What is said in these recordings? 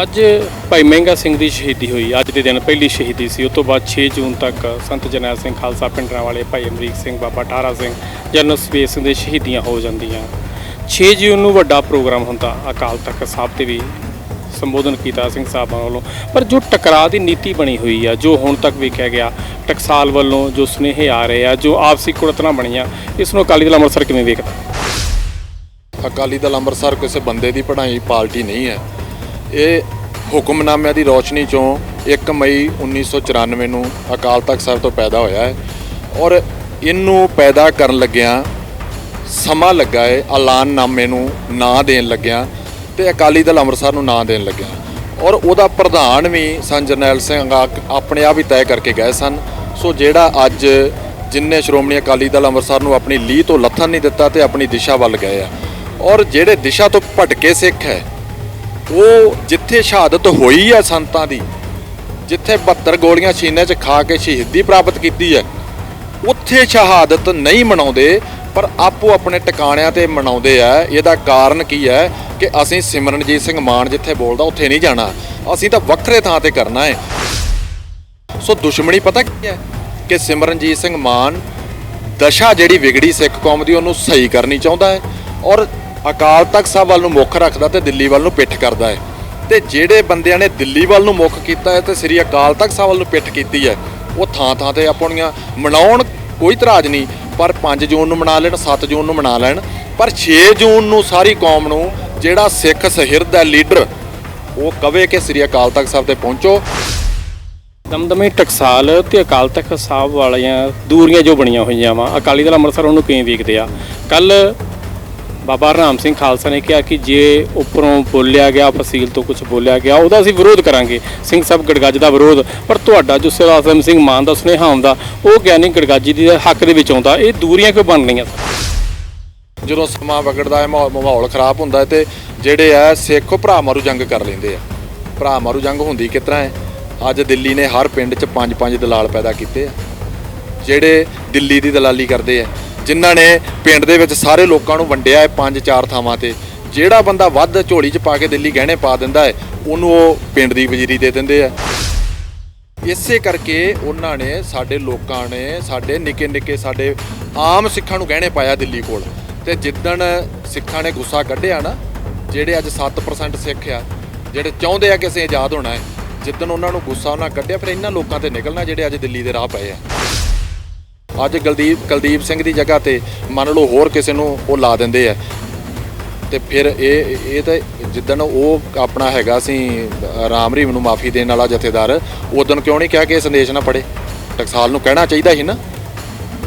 ਅੱਜ ਭਾਈ ਮਹਿੰਗਾ ਸਿੰਘ ਦੀ ਸ਼ਹੀਦੀ ਹੋਈ। ਅੱਜ ਦੇ ਦਿਨ ਪਹਿਲੀ ਸ਼ਹੀਦੀ ਸੀ। ਉਸ ਤੋਂ ਬਾਅਦ 6 ਜੂਨ ਤੱਕ ਸੰਤ ਜਰਨੈਲ ਸਿੰਘ ਖਾਲਸਾ ਪਿੰਡਰਾਂ ਵਾਲੇ ਭਾਈ ਅਮਰੀਕ ਸਿੰਘ, ਬਾਬਾ ਠਾਰਾ ਸਿੰਘ, ਜਨਰਲ ਸਪੇਸ ਸਿੰਘ ਦੇ ਸ਼ਹੀਦੀਆਂ ਹੋ ਜਾਂਦੀਆਂ। 6 ਜੂਨ ਨੂੰ ਵੱਡਾ ਪ੍ਰੋਗਰਾਮ ਹੁੰਦਾ। ਅਕਾਲ ਤਖਤ ਸਾਹਿਬ ਤੇ ਵੀ ਸੰਬੋਧਨ ਕੀਤਾ ਸਿੰਘ ਸਾਹਿਬਾਂ ਵੱਲੋਂ। ਪਰ ਜੋ ਟਕਰਾਅ ਦੀ ਨੀਤੀ ਬਣੀ ਹੋਈ ਆ, ਜੋ ਹੁਣ ਤੱਕ ਵੇਖਿਆ ਗਿਆ, ਟਕਸਾਲ ਵੱਲੋਂ ਜੋ ਸੁਨੇਹੇ ਆ ਰਹੇ ਆ, ਜੋ ਆਪਸੀ ਕੁੜਤਣਾ ਬਣੀਆਂ, ਇਸ ਨੂੰ ਅਕਾਲੀ ਦਲ ਅੰਮ੍ਰਿਤਸਰ ਕਿਵੇਂ ਵੇਖਦਾ? ਅਕਾਲੀ ਦਲ ਅੰਮ੍ਰਿਤਸਰ ਕਿਸੇ ਬੰਦੇ ਦੀ ਪੜਾਈ ਪਾਰਟੀ ਨਹੀਂ ਹੈ। ਇਹ ਹੁਕਮਨਾਮਿਆਂ ਦੀ ਰੌਸ਼ਨੀ ਚੋਂ 1 ਮਈ 1994 ਨੂੰ ਅਕਾਲ ਤਖਤ ਸਾਹਿਬ ਤੋਂ ਪੈਦਾ ਹੋਇਆ ਹੈ ਔਰ ਇਹਨੂੰ ਪੈਦਾ ਕਰਨ ਲੱਗਿਆਂ ਸਮਾਂ ਲੱਗਾ ਹੈ, ਐਲਾਨਨਾਮੇ ਨੂੰ ਨਾਂ ਦੇਣ ਲੱਗਿਆਂ ਤੇ ਅਕਾਲੀ ਦਲ ਅੰਮ੍ਰਿਤਸਰ ਨੂੰ ਨਾਂ ਦੇਣ ਲੱਗਿਆਂ। ਔਰ ਉਹਦਾ ਪ੍ਰਧਾਨ ਵੀ ਸੰਤ ਜਰਨੈਲ ਸਿੰਘ ਆਪਣੇ ਆਪ ਹੀ ਤੈਅ ਕਰਕੇ ਗਏ ਸਨ। ਸੋ ਜਿਹੜਾ ਅੱਜ ਜਿਨਨੇ ਸ਼੍ਰੋਮਣੀ ਅਕਾਲੀ ਦਲ ਅੰਮ੍ਰਿਤਸਰ ਨੂੰ ਆਪਣੀ ਲੀਹ ਤੋਂ ਲੱਥਣ ਨਹੀਂ ਦਿੱਤਾ ਤੇ ਆਪਣੀ ਦਿਸ਼ਾ ਵੱਲ ਗਏ ਆ। ਔਰ ਜਿਹੜੇ ਦਿਸ਼ਾ ਤੋਂ ਭਟਕੇ ਸਿੱਖ ਹੈ ਉਹ ਜਿੱਥੇ ਸ਼ਹਾਦਤ ਹੋਈ ਹੈ ਸੰਤਾਂ ਦੀ, ਜਿੱਥੇ 72 ਗੋਲੀਆਂ ਸੀਨੇ 'ਚ ਖਾ ਕੇ ਸ਼ਹੀਦੀ ਪ੍ਰਾਪਤ ਕੀਤੀ ਹੈ ਉੱਥੇ ਸ਼ਹਾਦਤ ਨਹੀਂ ਮਨਾਉਂਦੇ, ਪਰ ਆਪੋ ਆਪਣੇ ਟਿਕਾਣਿਆਂ ਤੇ ਮਨਾਉਂਦੇ ਆ। ਇਹਦਾ ਕਾਰਨ ਕੀ ਹੈ ਕਿ ਅਸੀਂ ਸਿਮਰਨਜੀਤ ਸਿੰਘ ਮਾਨ ਜਿੱਥੇ ਬੋਲਦਾ, ਉੱਥੇ ਨਹੀਂ ਜਾਣਾ। ਅਸੀਂ ਤਾਂ ਵੱਖਰੇ ਥਾਂ ਤੇ ਕਰਨਾ ਹੈ ਸੋ ਦੁਸ਼ਮਣੀ ਪਤਾ ਕੀ ਹੈ ਕਿ ਸਿਮਰਨਜੀਤ ਸਿੰਘ ਮਾਨ ਦਸ਼ਾ ਜਿਹੜੀ ਵਿਗੜੀ ਸਿੱਖ ਕੌਮ ਦੀ, ਉਹਨੂੰ ਸਹੀ ਕਰਨੀ ਚਾਹੁੰਦਾ ਹੈ ਔਰ ਅਕਾਲ ਤਖਤ ਸਾਹਿਬ ਵੱਲ ਨੂੰ ਮੁੱਖ ਰੱਖਦਾ ਤੇ ਦਿੱਲੀ ਵੱਲ ਨੂੰ ਪਿੱਠ ਕਰਦਾ ਹੈ। ਤੇ ਜਿਹੜੇ ਬੰਦਿਆਂ ਨੇ ਦਿੱਲੀ ਵੱਲ ਨੂੰ ਮੁੱਖ ਕੀਤਾ ਹੈ ਤੇ ਸ੍ਰੀ ਅਕਾਲ ਤਖਤ ਸਾਹਿਬ ਵੱਲ ਨੂੰ ਪਿੱਠ ਕੀਤੀ ਹੈ, ਉਹ ਥਾਂ ਥਾਂ ਤੇ ਆਪਣੀਆਂ ਮਨਾਉਣ ਕੋਈ ਇਤਰਾਜ਼ ਨਹੀਂ, ਪਰ 5 ਜੂਨ ਨੂੰ ਮਨਾ ਲੈਣ 7 ਜੂਨ ਨੂੰ ਮਨਾ ਲੈਣ, ਪਰ 6 ਜੂਨ ਨੂੰ ਸਾਰੀ ਕੌਮ ਨੂੰ ਜਿਹੜਾ ਸਿੱਖ ਸਹਿਰਦ ਹੈ ਲੀਡਰ, ਉਹ ਕਵੇ ਕਿ ਸ੍ਰੀ ਅਕਾਲ ਤਖਤ ਸਾਹਿਬ ਤੇ ਪਹੁੰਚੋ। ਦਮਦਮੇ ਟਕਸਾਲ ਤੇ ਅਕਾਲ ਤਖਤ ਸਾਹਿਬ ਵਾਲੀਆਂ ਦੂਰੀਆਂ ਜੋ ਬਣੀਆਂ ਹੋਈਆਂ ਵਾ, ਅਕਾਲੀ ਦਲ ਅੰਮ੍ਰਿਤਸਰ ਉਹਨੂੰ ਕਿਵੇਂ ਵੇਖਦੇ ਆ? ਕੱਲ ਬਾਬਾ ਰਾਮ ਸਿੰਘ ਖਾਲਸਾ ਨੇ ਕਿਹਾ ਕਿ ਜੇ ਉੱਪਰੋਂ ਬੋਲਿਆ ਗਿਆ ਫਸੀਲ ਤੋਂ ਕੁਝ ਬੋਲਿਆ ਗਿਆ, ਉਹਦਾ ਅਸੀਂ ਵਿਰੋਧ ਕਰਾਂਗੇ। ਸਿੰਘ ਸਾਹਿਬ ਗੜਗੱਜ ਦਾ ਵਿਰੋਧ, ਪਰ ਤੁਹਾਡਾ ਜੋ ਸਿਰ ਆਜ਼ਮ ਸਿੰਘ ਮਾਨ ਦਾ, ਸੁਨੇਹਾ ਆਉਂਦਾ, ਉਹ ਗਿਆਨੀ ਗੜਗੱਜੀ ਦੇ ਹੱਕ ਦੇ ਵਿੱਚ ਆਉਂਦਾ। ਇਹ ਦੂਰੀਆਂ ਕਿਉਂ ਬਣ ਰਹੀਆਂ? ਜਦੋਂ ਸਮਾਂ ਵਿਗੜਦਾ ਹੈ, ਮਾਹੌਲ ਮਾਹੌਲ ਖਰਾਬ ਹੁੰਦਾ ਹੈ ਤੇ ਜਿਹੜੇ ਆ, ਸਿੱਖ ਭਰਾ ਮਾਰੂ ਜੰਗ ਕਰ ਲੈਂਦੇ ਆ। ਭਰਾ ਮਾਰੂ ਜੰਗ ਹੁੰਦੀ ਕਿਸ ਤਰ੍ਹਾਂ ਹੈ? ਅੱਜ ਦਿੱਲੀ ਨੇ ਹਰ ਪਿੰਡ 'ਚ ਪੰਜ ਪੰਜ ਦਲਾਲ ਪੈਦਾ ਕੀਤੇ ਆ। ਜਿਹੜੇ ਦਿੱਲੀ ਦੀ ਦਲਾਲੀ ਕਰਦੇ ਆ ਜਿਨ੍ਹਾਂ ਨੇ ਪਿੰਡ ਦੇ ਵਿੱਚ ਸਾਰੇ ਲੋਕਾਂ ਨੂੰ ਵੰਡਿਆ ਹੈ ਪੰਜ ਚਾਰ ਥਾਵਾਂ ਤੇ। ਜਿਹੜਾ ਬੰਦਾ ਵੱਧ ਝੋਲੀ 'ਚ ਪਾ ਕੇ ਦਿੱਲੀ ਗਹਿਣੇ ਪਾ ਦਿੰਦਾ ਹੈ, ਉਹਨੂੰ ਉਹ ਪਿੰਡ ਦੀ ਵਜ਼ੀਰੀ ਦੇ ਦਿੰਦੇ ਆ। ਇਸੇ ਕਰਕੇ ਉਹਨਾਂ ਨੇ ਸਾਡੇ ਲੋਕਾਂ ਨੇ, ਸਾਡੇ ਨਿੱਕੇ ਨਿੱਕੇ, ਸਾਡੇ ਆਮ ਸਿੱਖਾਂ ਨੂੰ ਗਹਿਣੇ ਪਾਇਆ ਦਿੱਲੀ ਕੋਲ। ਤੇ ਜਿੱਦਣ ਸਿੱਖਾਂ ਨੇ ਗੁੱਸਾ ਕੱਢਿਆ ਨਾ, ਜਿਹੜੇ ਅੱਜ 7% ਸਿੱਖ ਆ, ਜਿਹੜੇ ਚਾਹੁੰਦੇ ਆ ਕਿ ਅਸੀਂ ਆਜ਼ਾਦ ਹੋਣਾ ਹੈ, ਜਿੱਦਣ ਉਹਨਾਂ ਨੂੰ ਗੁੱਸਾ ਉਹਨਾਂ ਕੱਢਿਆ, ਫਿਰ ਇਹਨਾਂ ਲੋਕਾਂ ਤੇ ਨਿਕਲਣਾ ਜਿਹੜੇ ਅੱਜ ਦਿੱਲੀ ਦੇ ਰਾਹ ਪਏ ਆ। ਅੱਜ ਗਲਦੀਪ ਕੁਲਦੀਪ ਸਿੰਘ ਦੀ ਜਗ੍ਹਾ ਤੇ ਮੰਨ ਲਓ ਹੋਰ ਕਿਸੇ ਨੂੰ ਉਹ ਲਾ ਦਿੰਦੇ ਆ। ਤੇ ਫਿਰ ਇਹ ਇਹ ਤਾਂ ਜਿੱਦਣ ਉਹ ਆਪਣਾ ਹੈਗਾ ਸੀ, ਰਾਮ ਰੀਮ ਨੂੰ ਮਾਫੀ ਦੇਣ ਵਾਲਾ ਜਥੇਦਾਰ, ਉਦੋਂ ਕਿਉਂ ਨਹੀਂ ਕਿਹਾ ਕਿ ਇਹ ਸੰਦੇਸ਼ ਨਾ ਪੜੇ ਟਕਸਾਲ ਨੂੰ ਕਹਿਣਾ ਚਾਹੀਦਾ ਸੀ ਨਾ।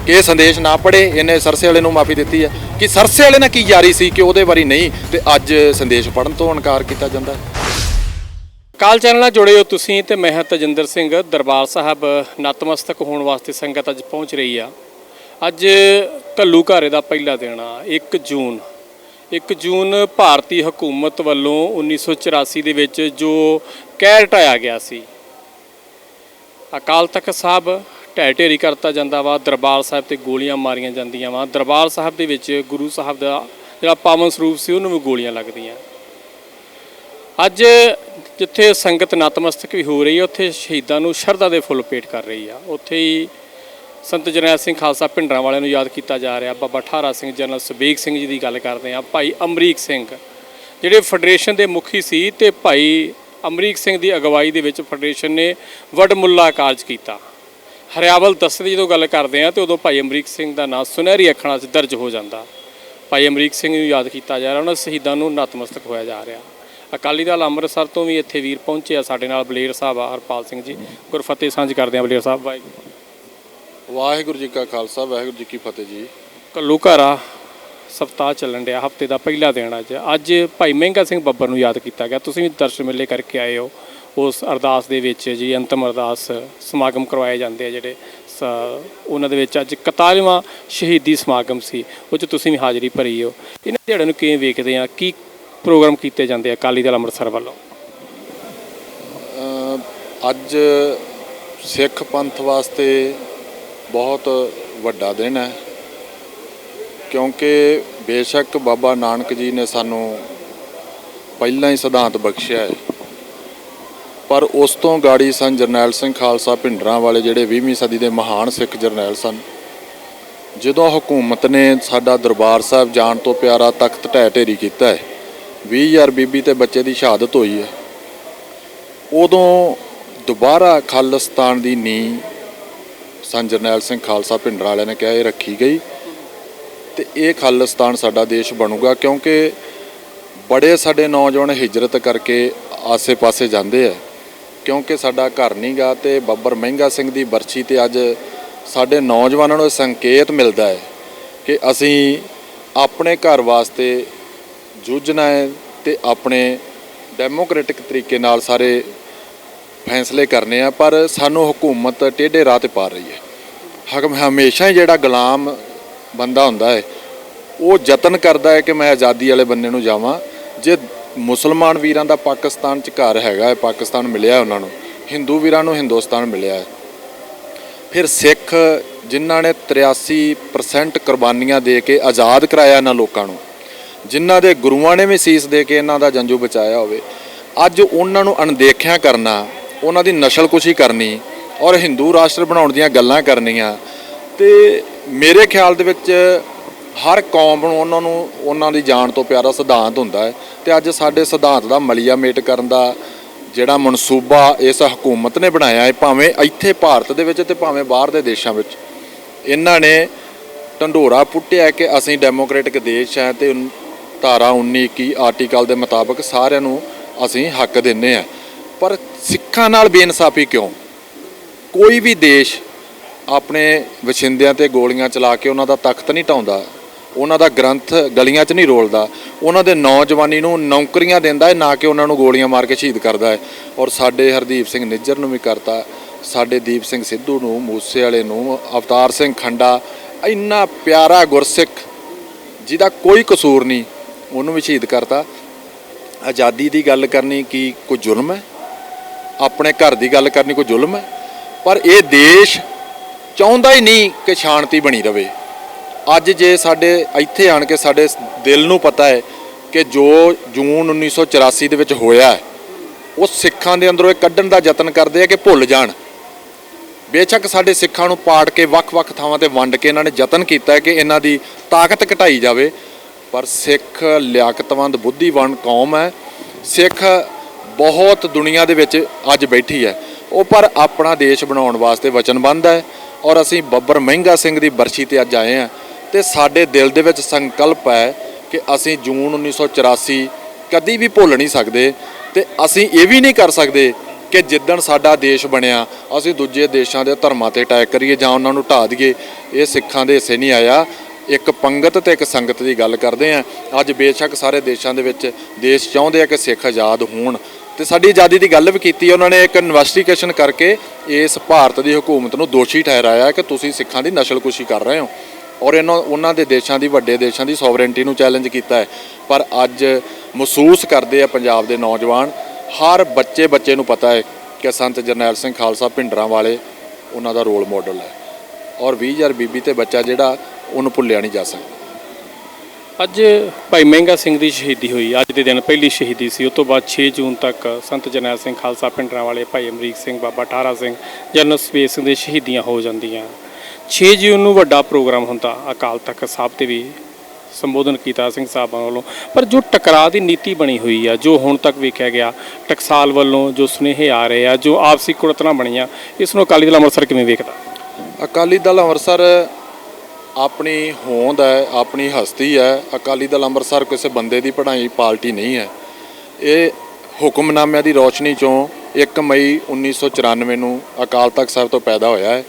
ਕਿ ਇਹ ਸੰਦੇਸ਼ ਨਾ ਪੜੇ ਇਹਨੇ ਸਰਸੇ ਵਾਲੇ ਨੂੰ ਮਾਫੀ ਦਿੱਤੀ ਹੈ ਕਿ ਸਰਸੇ ਵਾਲੇ ਨਾਲ ਕੀ ਯਾਰੀ ਸੀ ਕਿ ਉਹਦੇ ਵਾਰੀ ਨਹੀਂ, ਤੇ ਅੱਜ ਸੰਦੇਸ਼ ਪੜਨ ਤੋਂ ਇਨਕਾਰ ਕੀਤਾ ਜਾਂਦਾ। ਹੈ ਕਾਲ ਚੈਨਲ ਨਾਲ ਜੁੜੇ ਹੋ ਤੁਸੀਂ ਤੇ ਮੈਂ ਹਾਂ ਤਜਿੰਦਰ ਸਿੰਘ, ਦਰਬਾਰ ਸਾਹਿਬ, ਨਤਮਸਤਕ ਹੋਣ ਵਾਸਤੇ ਸੰਗਤ ਅੱਜ ਪਹੁੰਚ ਰਹੀ ਆ। ਅੱਜ ਕੱਲੂ ਘਾਰੇ ਦਾ ਪਹਿਲਾ ਦਿਨ ਆ 1 ਜੂਨ। 1 ਜੂਨ ਭਾਰਤੀ ਹਕੂਮਤ ਵੱਲੋਂ 1984 ਦੇ ਵਿੱਚ ਜੋ ਕਹਿਰ ਢਾਇਆ ਗਿਆ ਸੀ। ਅਕਾਲ ਤਖਤ ਸਾਹਿਬ ਢਹਿ ਢੇਰੀ ਕਰਤਾ ਜਾਂਦਾ ਵਾ, ਦਰਬਾਰ ਸਾਹਿਬ ਤੇ ਗੋਲੀਆਂ ਮਾਰੀਆਂ ਜਾਂਦੀਆਂ ਵਾ। ਦਰਬਾਰ ਸਾਹਿਬ ਦੇ ਵਿੱਚ ਗੁਰੂ ਸਾਹਿਬ ਦਾ ਜਿਹੜਾ ਪਾਵਨ ਸਰੂਪ ਸੀ, ਉਹਨੂੰ ਵੀ ਗੋਲੀਆਂ ਲੱਗਦੀਆਂ। ਅੱਜ ਜਿੱਥੇ ਸੰਗਤ ਨਤਮਸਤਕ ਵੀ ਹੋ ਰਹੀ ਹੈ, ਉੱਥੇ ਸ਼ਹੀਦਾਂ ਨੂੰ ਸ਼ਰਧਾ ਦੇ ਫੁੱਲ ਭੇਟ ਕਰ ਰਹੀ ਆ। ਉੱਥੇ ਹੀ ਸੰਤ ਜਰਨੈਲ ਸਿੰਘ ਖਾਲਸਾ ਭਿੰਡਰਾਂ ਵਾਲਿਆਂ ਨੂੰ ਯਾਦ ਕੀਤਾ ਜਾ ਰਿਹਾ। ਬਾਬਾ ਠਾਰਾ ਸਿੰਘ, ਜਨਰਲ ਸੁਬੇਗ ਸਿੰਘ ਜੀ ਦੀ ਗੱਲ ਕਰਦੇ ਆ। ਭਾਈ ਅਮਰੀਕ ਸਿੰਘ, ਜਿਹੜੇ ਫੈਡਰੇਸ਼ਨ ਦੇ ਮੁਖੀ ਸੀ ਤੇ ਭਾਈ ਅਮਰੀਕ ਸਿੰਘ ਦੀ ਅਗਵਾਈ ਦੇ ਵਿੱਚ ਫੈਡਰੇਸ਼ਨ ਨੇ ਵਡਮੁੱਲਾ ਕਾਰਜ ਕੀਤਾ। ਹਰਿਆਵਲ ਦਸਤ ਦੀ ਜਦੋਂ ਗੱਲ ਕਰਦੇ ਆ, ਤੇ ਉਦੋਂ ਭਾਈ ਅਮਰੀਕ ਸਿੰਘ ਦਾ ਨਾਮ ਸੁਨਹਿਰੀ ਅੱਖਰਾਂ 'ਚ ਦਰਜ ਹੋ ਜਾਂਦਾ। ਭਾਈ ਅਮਰੀਕ ਸਿੰਘ ਨੂੰ ਯਾਦ ਕੀਤਾ ਜਾ ਰਿਹਾ, ਉਹਨਾਂ ਸ਼ਹੀਦਾਂ ਨੂੰ ਨਤਮਸਤਕ ਹੋਇਆ ਜਾ ਰਿਹਾ। ਅਕਾਲੀ ਦਲ ਅੰਮ੍ਰਿਤਸਰ ਤੋਂ ਵੀ ਇੱਥੇ ਵੀਰ ਪਹੁੰਚੇ ਆ। ਸਾਡੇ ਨਾਲ ਬਲੇਰ ਸਾਹਿਬ ਆ ਹਰਪਾਲ ਸਿੰਘ ਜੀ। ਗੁਰਫਤਿਹ ਸਾਂਝ ਕਰਦੇ ਆ ਬਲੇਰ ਸਾਹਿਬ। ਵਾਹਿਗੁਰੂ। ਵਾਹਿਗੁਰੂ ਜੀ ਕਾ ਖਾਲਸਾ ਵਾਹਿਗੁਰੂ ਜੀ ਕੀ ਫਤਿਹ ਜੀ। ਕੱਲੂ ਘਾਰਾ ਸਪਤਾਹ ਚੱਲਣ ਡਿਆ ਹਫ਼ਤੇ ਦਾ ਪਹਿਲਾ ਦਿਨ ਅੱਜ। ਅੱਜ ਭਾਈ ਮਹਿੰਗਾ ਸਿੰਘ ਬੱਬਰ ਨੂੰ ਯਾਦ ਕੀਤਾ ਗਿਆ। ਤੁਸੀਂ ਵੀ ਦਰਸ਼ਨ ਮੇਲੇ ਕਰਕੇ ਆਏ ਹੋ। ਉਸ ਅਰਦਾਸ ਦੇ ਵਿੱਚ ਜੀ ਅੰਤਮ ਅਰਦਾਸ ਸਮਾਗਮ ਕਰਵਾਏ ਜਾਂਦੇ ਆ ਜਿਹੜੇ ਉਹਨਾਂ ਦੇ ਵਿੱਚ ਅੱਜ 41ਵਾਂ ਸ਼ਹੀਦੀ ਸਮਾਗਮ ਸੀ। ਉਹ 'ਚ ਤੁਸੀਂ ਵੀ ਹਾਜ਼ਰੀ ਭਰੀ ਹੋ। ਇਹਨਾਂ ਦਿਹਾੜਿਆਂ ਨੂੰ ਕਿਵੇਂ ਵੇਖਦੇ ਆ? ਕੀ ਪ੍ਰੋਗਰਾਮ ਕੀਤੇ ਜਾਂਦੇ ਆ ਅਕਾਲੀ ਦਲ ਅੰਮ੍ਰਿਤਸਰ ਵੱਲੋਂ। ਅੱਜ ਸਿੱਖ ਪੰਥ ਵਾਸਤੇ ਬਹੁਤ ਵੱਡਾ ਦਿਨ ਹੈ, ਕਿਉਂਕਿ ਬੇਸ਼ੱਕ ਬਾਬਾ ਨਾਨਕ ਜੀ ਨੇ ਸਾਨੂੰ ਪਹਿਲਾਂ ਹੀ ਸਿਧਾਂਤ ਬਖਸ਼ਿਆ ਹੈ। ਪਰ ਉਸ ਤੋਂ ਗਾੜੀ ਸਨ ਜਰਨੈਲ ਸਿੰਘ ਖਾਲਸਾ ਭਿੰਡਰਾਂ ਵਾਲੇ ਜਿਹੜੇ 20ਵੀਂ ਸਦੀ ਦੇ ਮਹਾਨ ਸਿੱਖ ਜਰਨੈਲ ਸਨ। ਜਦੋਂ ਹਕੂਮਤ ਨੇ ਸਾਡਾ ਦਰਬਾਰ ਸਾਹਿਬ ਜਾਣ ਤੋਂ ਪਿਆਰਾ ਤਖਤ ਢਹਿ ਢੇਰੀ ਕੀਤਾ ਹੈ 20000 ਬੀਬੀ ਤੇ ਬੱਚੇ ਦੀ ਸ਼ਹਾਦਤ ਹੋਈ ਹੈ। ਉਦੋਂ ਦੁਬਾਰਾ ਖਾਲਿਸਤਾਨ ਦੀ ਨੀਂਹ ਸਨ ਜਰਨੈਲ ਸਿੰਘ ਖਾਲਸਾ ਭਿੰਡਰਾਂ ਵਾਲਿਆਂ ਨੇ ਕਿਹਾ, ਇਹ ਰੱਖੀ ਗਈ ਤੇ ਇਹ ਖਾਲਸਤਾਨ ਸਾਡਾ ਦੇਸ਼ ਬਣੂਗਾ ਕਿਉਂਕਿ ਬੜੇ ਸਾਡੇ ਨੌਜਵਾਨ ਹਿਜਰਤ ਕਰਕੇ ਆਸੇ-ਪਾਸੇ ਜਾਂਦੇ ਆ। ਕਿਉਂਕਿ ਸਾਡਾ ਘਰ ਨਹੀਂਗਾ ਤੇ ਬੱਬਰ ਮਹਿੰਗਾ ਸਿੰਘ ਦੀ ਬਰਛੀ ਤੇ ਅੱਜ ਸਾਡੇ ਨੌਜਵਾਨਾਂ ਨੂੰ ਇਹ ਸੰਕੇਤ ਮਿਲਦਾ ਹੈ ਕਿ ਅਸੀਂ ਆਪਣੇ ਘਰ ਵਾਸਤੇ ਜੂਝਣਾ ਹੈ ਤੇ ਆਪਣੇ ਡੈਮੋਕ੍ਰੈਟਿਕ ਤਰੀਕੇ ਨਾਲ ਸਾਰੇ ਫੈਸਲੇ ਕਰਨੇ ਆ, ਪਰ ਸਾਨੂੰ ਹਕੂਮਤ ਟੇਢੇ ਰਾਹ ਤੇ ਪਾ ਰਹੀ ਹੈ। ਹਕਮ ਹਮੇਸ਼ਾ ਹੀ ਜਿਹੜਾ ਗੁਲਾਮ ਬੰਦਾ ਹੁੰਦਾ ਹੈ, ਉਹ ਯਤਨ ਕਰਦਾ ਹੈ ਕਿ ਮੈਂ ਆਜ਼ਾਦੀ ਵਾਲੇ ਬੰਨੇ ਨੂੰ ਜਾਵਾਂ। ਜੇ ਮੁਸਲਮਾਨ ਵੀਰਾਂ ਦਾ ਪਾਕਿਸਤਾਨ ਚ ਘਰ ਹੈਗਾ ਹੈ, ਪਾਕਿਸਤਾਨ ਮਿਲਿਆ ਉਹਨਾਂ ਨੂੰ, ਹਿੰਦੂ ਵੀਰਾਂ ਨੂੰ ਹਿੰਦੁਸਤਾਨ ਮਿਲਿਆ ਹੈ। ਫਿਰ ਸਿੱਖ ਜਿਨ੍ਹਾਂ ਨੇ 83% ਕੁਰਬਾਨੀਆਂ ਦੇ ਕੇ ਆਜ਼ਾਦ ਕਰਾਇਆ ਇਹਨਾਂ ਲੋਕਾਂ ਨੂੰ ਜਿਨ੍ਹਾਂ ਦੇ ਗੁਰੂਆਂ ਨੇ ਵੀ ਸੀਸ ਦੇ ਕੇ ਇਹਨਾਂ ਦਾ ਜੰਜੂ ਬਚਾਇਆ ਹੋਵੇ। ਅੱਜ ਉਹਨਾਂ ਨੂੰ ਅਣਦੇਖਿਆ ਕਰਨਾ, ਉਹਨਾਂ ਦੀ ਨਸਲਕੁਸ਼ੀ ਕਰਨੀ ਔਰ ਹਿੰਦੂ ਰਾਸ਼ਟਰ ਬਣਾਉਣ ਦੀਆਂ ਗੱਲਾਂ ਕਰਨੀਆਂ। ਤੇ ਮੇਰੇ ਖਿਆਲ ਦੇ ਵਿੱਚ ਹਰ ਕੌਮ ਨੂੰ ਉਹਨਾਂ ਨੂੰ ਉਹਨਾਂ ਦੀ ਜਾਨ ਤੋਂ ਪਿਆਰਾ ਸਿਧਾਂਤ ਹੁੰਦਾ ਹੈ ਤੇ ਅੱਜ ਸਾਡੇ ਸਿਧਾਂਤ ਦਾ ਮਲੀਆ ਮੇਟ ਕਰਨ ਦਾ ਜਿਹੜਾ ਮਨਸੂਬਾ ਇਸ ਹਕੂਮਤ ਨੇ ਬਣਾਇਆ ਹੈ, ਭਾਵੇਂ ਇੱਥੇ ਭਾਰਤ ਦੇ ਵਿੱਚ ਤੇ ਭਾਵੇਂ ਬਾਹਰ ਦੇ ਦੇਸ਼ਾਂ ਵਿੱਚ। ਇਹਨਾਂ ਨੇ ਢੰਡੋਰਾ ਪੁੱਟਿਆ ਕਿ ਅਸੀਂ ਡੈਮੋਕ੍ਰੈਟਿਕ ਦੇਸ਼ ਹੈ ਤੇ ਧਾਰਾ 19 21 ਆਰਟੀਕਲ ਦੇ ਮੁਤਾਬਕ ਸਾਰਿਆਂ ਨੂੰ ਅਸੀਂ ਹੱਕ ਦਿੰਨੇ ਆ ਪਰ ਸਿੱਖਾਂ ਨਾਲ ਬੇਇਨਸਾਫੀ ਕਿਉਂ? ਕੋਈ ਵੀ ਦੇਸ਼ ਆਪਣੇ ਵਸਿੰਦਿਆਂ ਤੇ ਗੋਲੀਆਂ ਚਲਾ ਕੇ ਉਹਨਾਂ ਦਾ ਤਖਤ ਨਹੀਂ ਢਾਉਂਦਾ, ਉਹਨਾਂ ਦਾ ਗ੍ਰੰਥ ਗਲੀਆਂ 'ਚ ਨਹੀਂ ਰੋਲਦਾ, ਉਹਨਾਂ ਦੇ ਨੌਜਵਾਨੀ ਨੂੰ ਨੌਕਰੀਆਂ ਦਿੰਦਾ ਹੈ, ਨਾ ਕਿ ਉਹਨਾਂ ਨੂੰ ਗੋਲੀਆਂ ਮਾਰ ਕੇ ਸ਼ਹੀਦ ਕਰਦਾ ਹੈ। ਔਰ ਸਾਡੇ ਹਰਦੀਪ ਸਿੰਘ ਨਿੱਜਰ ਨੂੰ ਵੀ ਕਰਤਾ, ਸਾਡੇ ਦੀਪ ਸਿੰਘ ਸਿੱਧੂ ਨੂੰ ਮੂਸੇ ਵਾਲੇ ਨੂੰ, ਅਵਤਾਰ ਸਿੰਘ ਖੰਡਾ, ਇੰਨਾ ਪਿਆਰਾ ਗੁਰਸਿੱਖ, ਜਿਹਦਾ ਕੋਈ ਕਸੂਰ ਨਹੀਂ ਉਹਨੂੰ ਵੀ ਸ਼ਹੀਦ ਕਰਤਾ। ਆਜ਼ਾਦੀ ਦੀ ਗੱਲ ਕਰਨੀ ਕੀ ਕੋਈ ਜ਼ੁਲਮ ਹੈ? ਆਪਣੇ ਘਰ ਦੀ ਗੱਲ ਕਰਨੀ ਕੋਈ ਜ਼ੁਲਮ ਹੈ? ਪਰ ਇਹ ਦੇਸ਼ ਚਾਹੁੰਦਾ ਹੀ ਨਹੀਂ ਕਿ ਸ਼ਾਂਤੀ ਬਣੀ ਰਵੇ। ਅੱਜ ਜੇ ਸਾਡੇ, ਇੱਥੇ ਆਣ ਕੇ ਸਾਡੇ ਦਿਲ ਨੂੰ ਪਤਾ ਹੈ ਕਿ ਜੋ ਜੂਨ 1984 ਦੇ ਵਿੱਚ ਹੋਇਆ ਹੈ, ਉਹ ਸਿੱਖਾਂ ਦੇ ਅੰਦਰੋਂ ਇਹ ਕੱਢਣ ਦਾ ਯਤਨ ਕਰਦੇ ਆ ਕਿ ਭੁੱਲ ਜਾਣ। ਬੇਸ਼ੱਕ ਸਾਡੇ ਸਿੱਖਾਂ ਨੂੰ ਪਾੜ ਕੇ ਵੱਖ-ਵੱਖ ਥਾਵਾਂ ਤੇ ਵੰਡ ਕੇ ਇਹਨਾਂ ਨੇ ਯਤਨ ਕੀਤਾ ਕਿ ਇਹਨਾਂ ਦੀ ਤਾਕਤ ਘਟਾਈ ਜਾਵੇ। ਪਰ ਸਿੱਖ ਲਿਆਕਤਵੰਦ ਬੁੱਧੀਵਾਨ ਕੌਮ ਹੈ। ਸਿੱਖ ਬਹੁਤ ਦੁਨੀਆ ਦੇ ਵਿੱਚ ਅੱਜ ਬੈਠੀ ਹੈ। ਉਹ ਪਰ ਆਪਣਾ ਦੇਸ਼ ਬਣਾਉਣ ਵਾਸਤੇ ਵਚਨਬੱਧ ਹੈ ਔਰ ਅਸੀਂ ਬੱਬਰ ਮਹਿੰਗਾ ਸਿੰਘ ਦੀ ਬਰਸ਼ੀ ਤੇ ਅੱਜ ਆਏ ਹਾਂ ਤੇ ਸਾਡੇ ਦਿਲ ਦੇ ਵਿੱਚ ਸੰਕਲਪ ਹੈ ਕਿ ਅਸੀਂ ਜੂਨ 1984 ਕਦੀ ਵੀ ਭੁੱਲ ਨਹੀਂ ਸਕਦੇ ਤੇ ਅਸੀਂ ਇਹ ਵੀ ਨਹੀਂ ਕਰ ਸਕਦੇ ਕਿ ਜਿੱਦਣ ਸਾਡਾ ਦੇਸ਼ ਬਣਿਆ, ਅਸੀਂ ਦੂਜੇ ਦੇਸ਼ਾਂ ਦੇ ਧਰਮਾਂ ਤੇ ਅਟੈਕ ਕਰੀਏ ਜਾਂ ਉਹਨਾਂ ਨੂੰ ਢਾ ਦਈਏ। ਇਹ ਸਿੱਖਾਂ ਦੇ ਹਿੱਸੇ ਨਹੀਂ ਆਇਆ। ਇੱਕ ਪੰਗਤ ਤੇ ਇੱਕ ਸੰਗਤ ਦੀ ਗੱਲ ਕਰਦੇ ਆ ਅੱਜ ਬੇਸ਼ੱਕ ਸਾਰੇ ਦੇਸ਼ਾਂ ਦੇ ਵਿੱਚ ਦੇਸ਼ ਚਾਹੁੰਦੇ ਆ ਕਿ ਸਿੱਖ ਆਜ਼ਾਦ ਹੋਣ। ਤੇ ਸਾਡੀ ਆਜ਼ਾਦੀ ਦੀ ਗੱਲ ਵੀ ਕੀਤੀ, ਉਹਨਾਂ ਨੇ ਇੱਕ ਇਨਵੈਸਟੀਗੇਸ਼ਨ ਕਰਕੇ ਇਸ ਭਾਰਤ ਦੀ ਹਕੂਮਤ ਨੂੰ ਦੋਸ਼ੀ ਠਹਿਰਾਇਆ ਕਿ ਤੁਸੀਂ ਸਿੱਖਾਂ ਦੀ ਨਸਲਕੁਸ਼ੀ ਕਰ ਰਹੇ ਹੋ। ਔਰ ਇਹਨਾਂ, ਉਹਨਾਂ ਦੇ ਦੇਸ਼ਾਂ ਦੀ, ਵੱਡੇ ਦੇਸ਼ਾਂ ਦੀ ਸੋਵਰੈਂਟੀ ਨੂੰ ਚੈਲੰਜ ਕੀਤਾ ਹੈ। ਪਰ ਅੱਜ ਮਹਿਸੂਸ ਕਰਦੇ ਆ ਪੰਜਾਬ ਦੇ ਨੌਜਵਾਨ, ਹਰ ਬੱਚੇ ਬੱਚੇ ਨੂੰ ਪਤਾ ਹੈ ਕਿ ਸੰਤ ਜਰਨੈਲ ਸਿੰਘ ਖਾਲਸਾ ਭਿੰਡਰਾਂ ਵਾਲੇ ਉਹਨਾਂ ਦਾ ਰੋਲ ਮਾਡਲ ਹੈ। ਔਰ 20000 ਬੀਬੀ ਤੇ ਬੱਚਾ ਜਿਹੜਾ ਉਹਨੂੰ ਭੁੱਲਿਆ ਨਹੀਂ ਜਾ ਸਕਦਾ। ਅੱਜ ਭਾਈ ਮਹਿੰਗਾ ਸਿੰਘ ਦੀ ਸ਼ਹੀਦੀ ਹੋਈ। ਅੱਜ ਦੇ ਦਿਨ ਪਹਿਲੀ ਸ਼ਹੀਦੀ ਸੀ। ਉਸ ਤੋਂ ਬਾਅਦ 6 ਜੂਨ ਤੱਕ ਸੰਤ ਜਰਨੈਲ ਸਿੰਘ ਖਾਲਸਾ ਪਿੰਡਰਾਂ ਵਾਲੇ ਭਾਈ ਅਮਰੀਕ ਸਿੰਘ ਬਾਬਾ ਠਾਰਾ ਸਿੰਘ ਜਨਰਲ ਸਪੇਸ ਸਿੰਘ ਦੇ ਸ਼ਹੀਦੀਆਂ ਹੋ ਜਾਂਦੀਆਂ। 6 ਜੂਨ ਨੂੰ ਵੱਡਾ ਪ੍ਰੋਗਰਾਮ ਹੁੰਦਾ। ਅਕਾਲ ਤਖਤ ਸਾਹਿਬ ਤੇ ਵੀ ਸੰਬੋਧਨ ਕੀਤਾ ਸਿੰਘ ਸਾਹਿਬਾਂ ਵੱਲੋਂ। ਪਰ ਜੋ ਟਕਰਾਅ ਦੀ ਨੀਤੀ ਬਣੀ ਹੋਈ ਆ ਜੋ ਹੁਣ ਤੱਕ ਵੇਖਿਆ ਗਿਆ ਟਕਸਾਲ ਵੱਲੋਂ ਜੋ ਸੁਨੇਹੇ ਆ ਰਹੇ ਆ ਜੋ ਆਪਸੀ ਕੁੜਤਣਾ ਬਣੀਆਂ ਇਸ ਨੂੰ ਅਕਾਲੀ ਦਲ ਅੰਮ੍ਰਿਤਸਰ ਕਿਵੇਂ ਵੇਖਦਾ? ਅਕਾਲੀ ਦਲ ਅੰਮ੍ਰਿਤਸਰ ਆਪਣੀ ਹੋਂਦ ਹੈ, ਆਪਣੀ ਹਸਤੀ ਹੈ, ਅਕਾਲੀ ਦਲ ਅੰਮ੍ਰਿਤਸਰ ਕਿਸੇ ਬੰਦੇ ਦੀ ਪੜਾਈ ਪਾਰਟੀ ਨਹੀਂ ਹੈ। ਇਹ ਹੁਕਮਨਾਮਿਆਂ ਦੀ ਰੌਸ਼ਨੀ ਚੋਂ 1 ਮਈ 1994 ਨੂੰ ਅਕਾਲ ਤਖਤ ਸਾਹਿਬ ਤੋਂ ਪੈਦਾ ਹੋਇਆ ਹੈ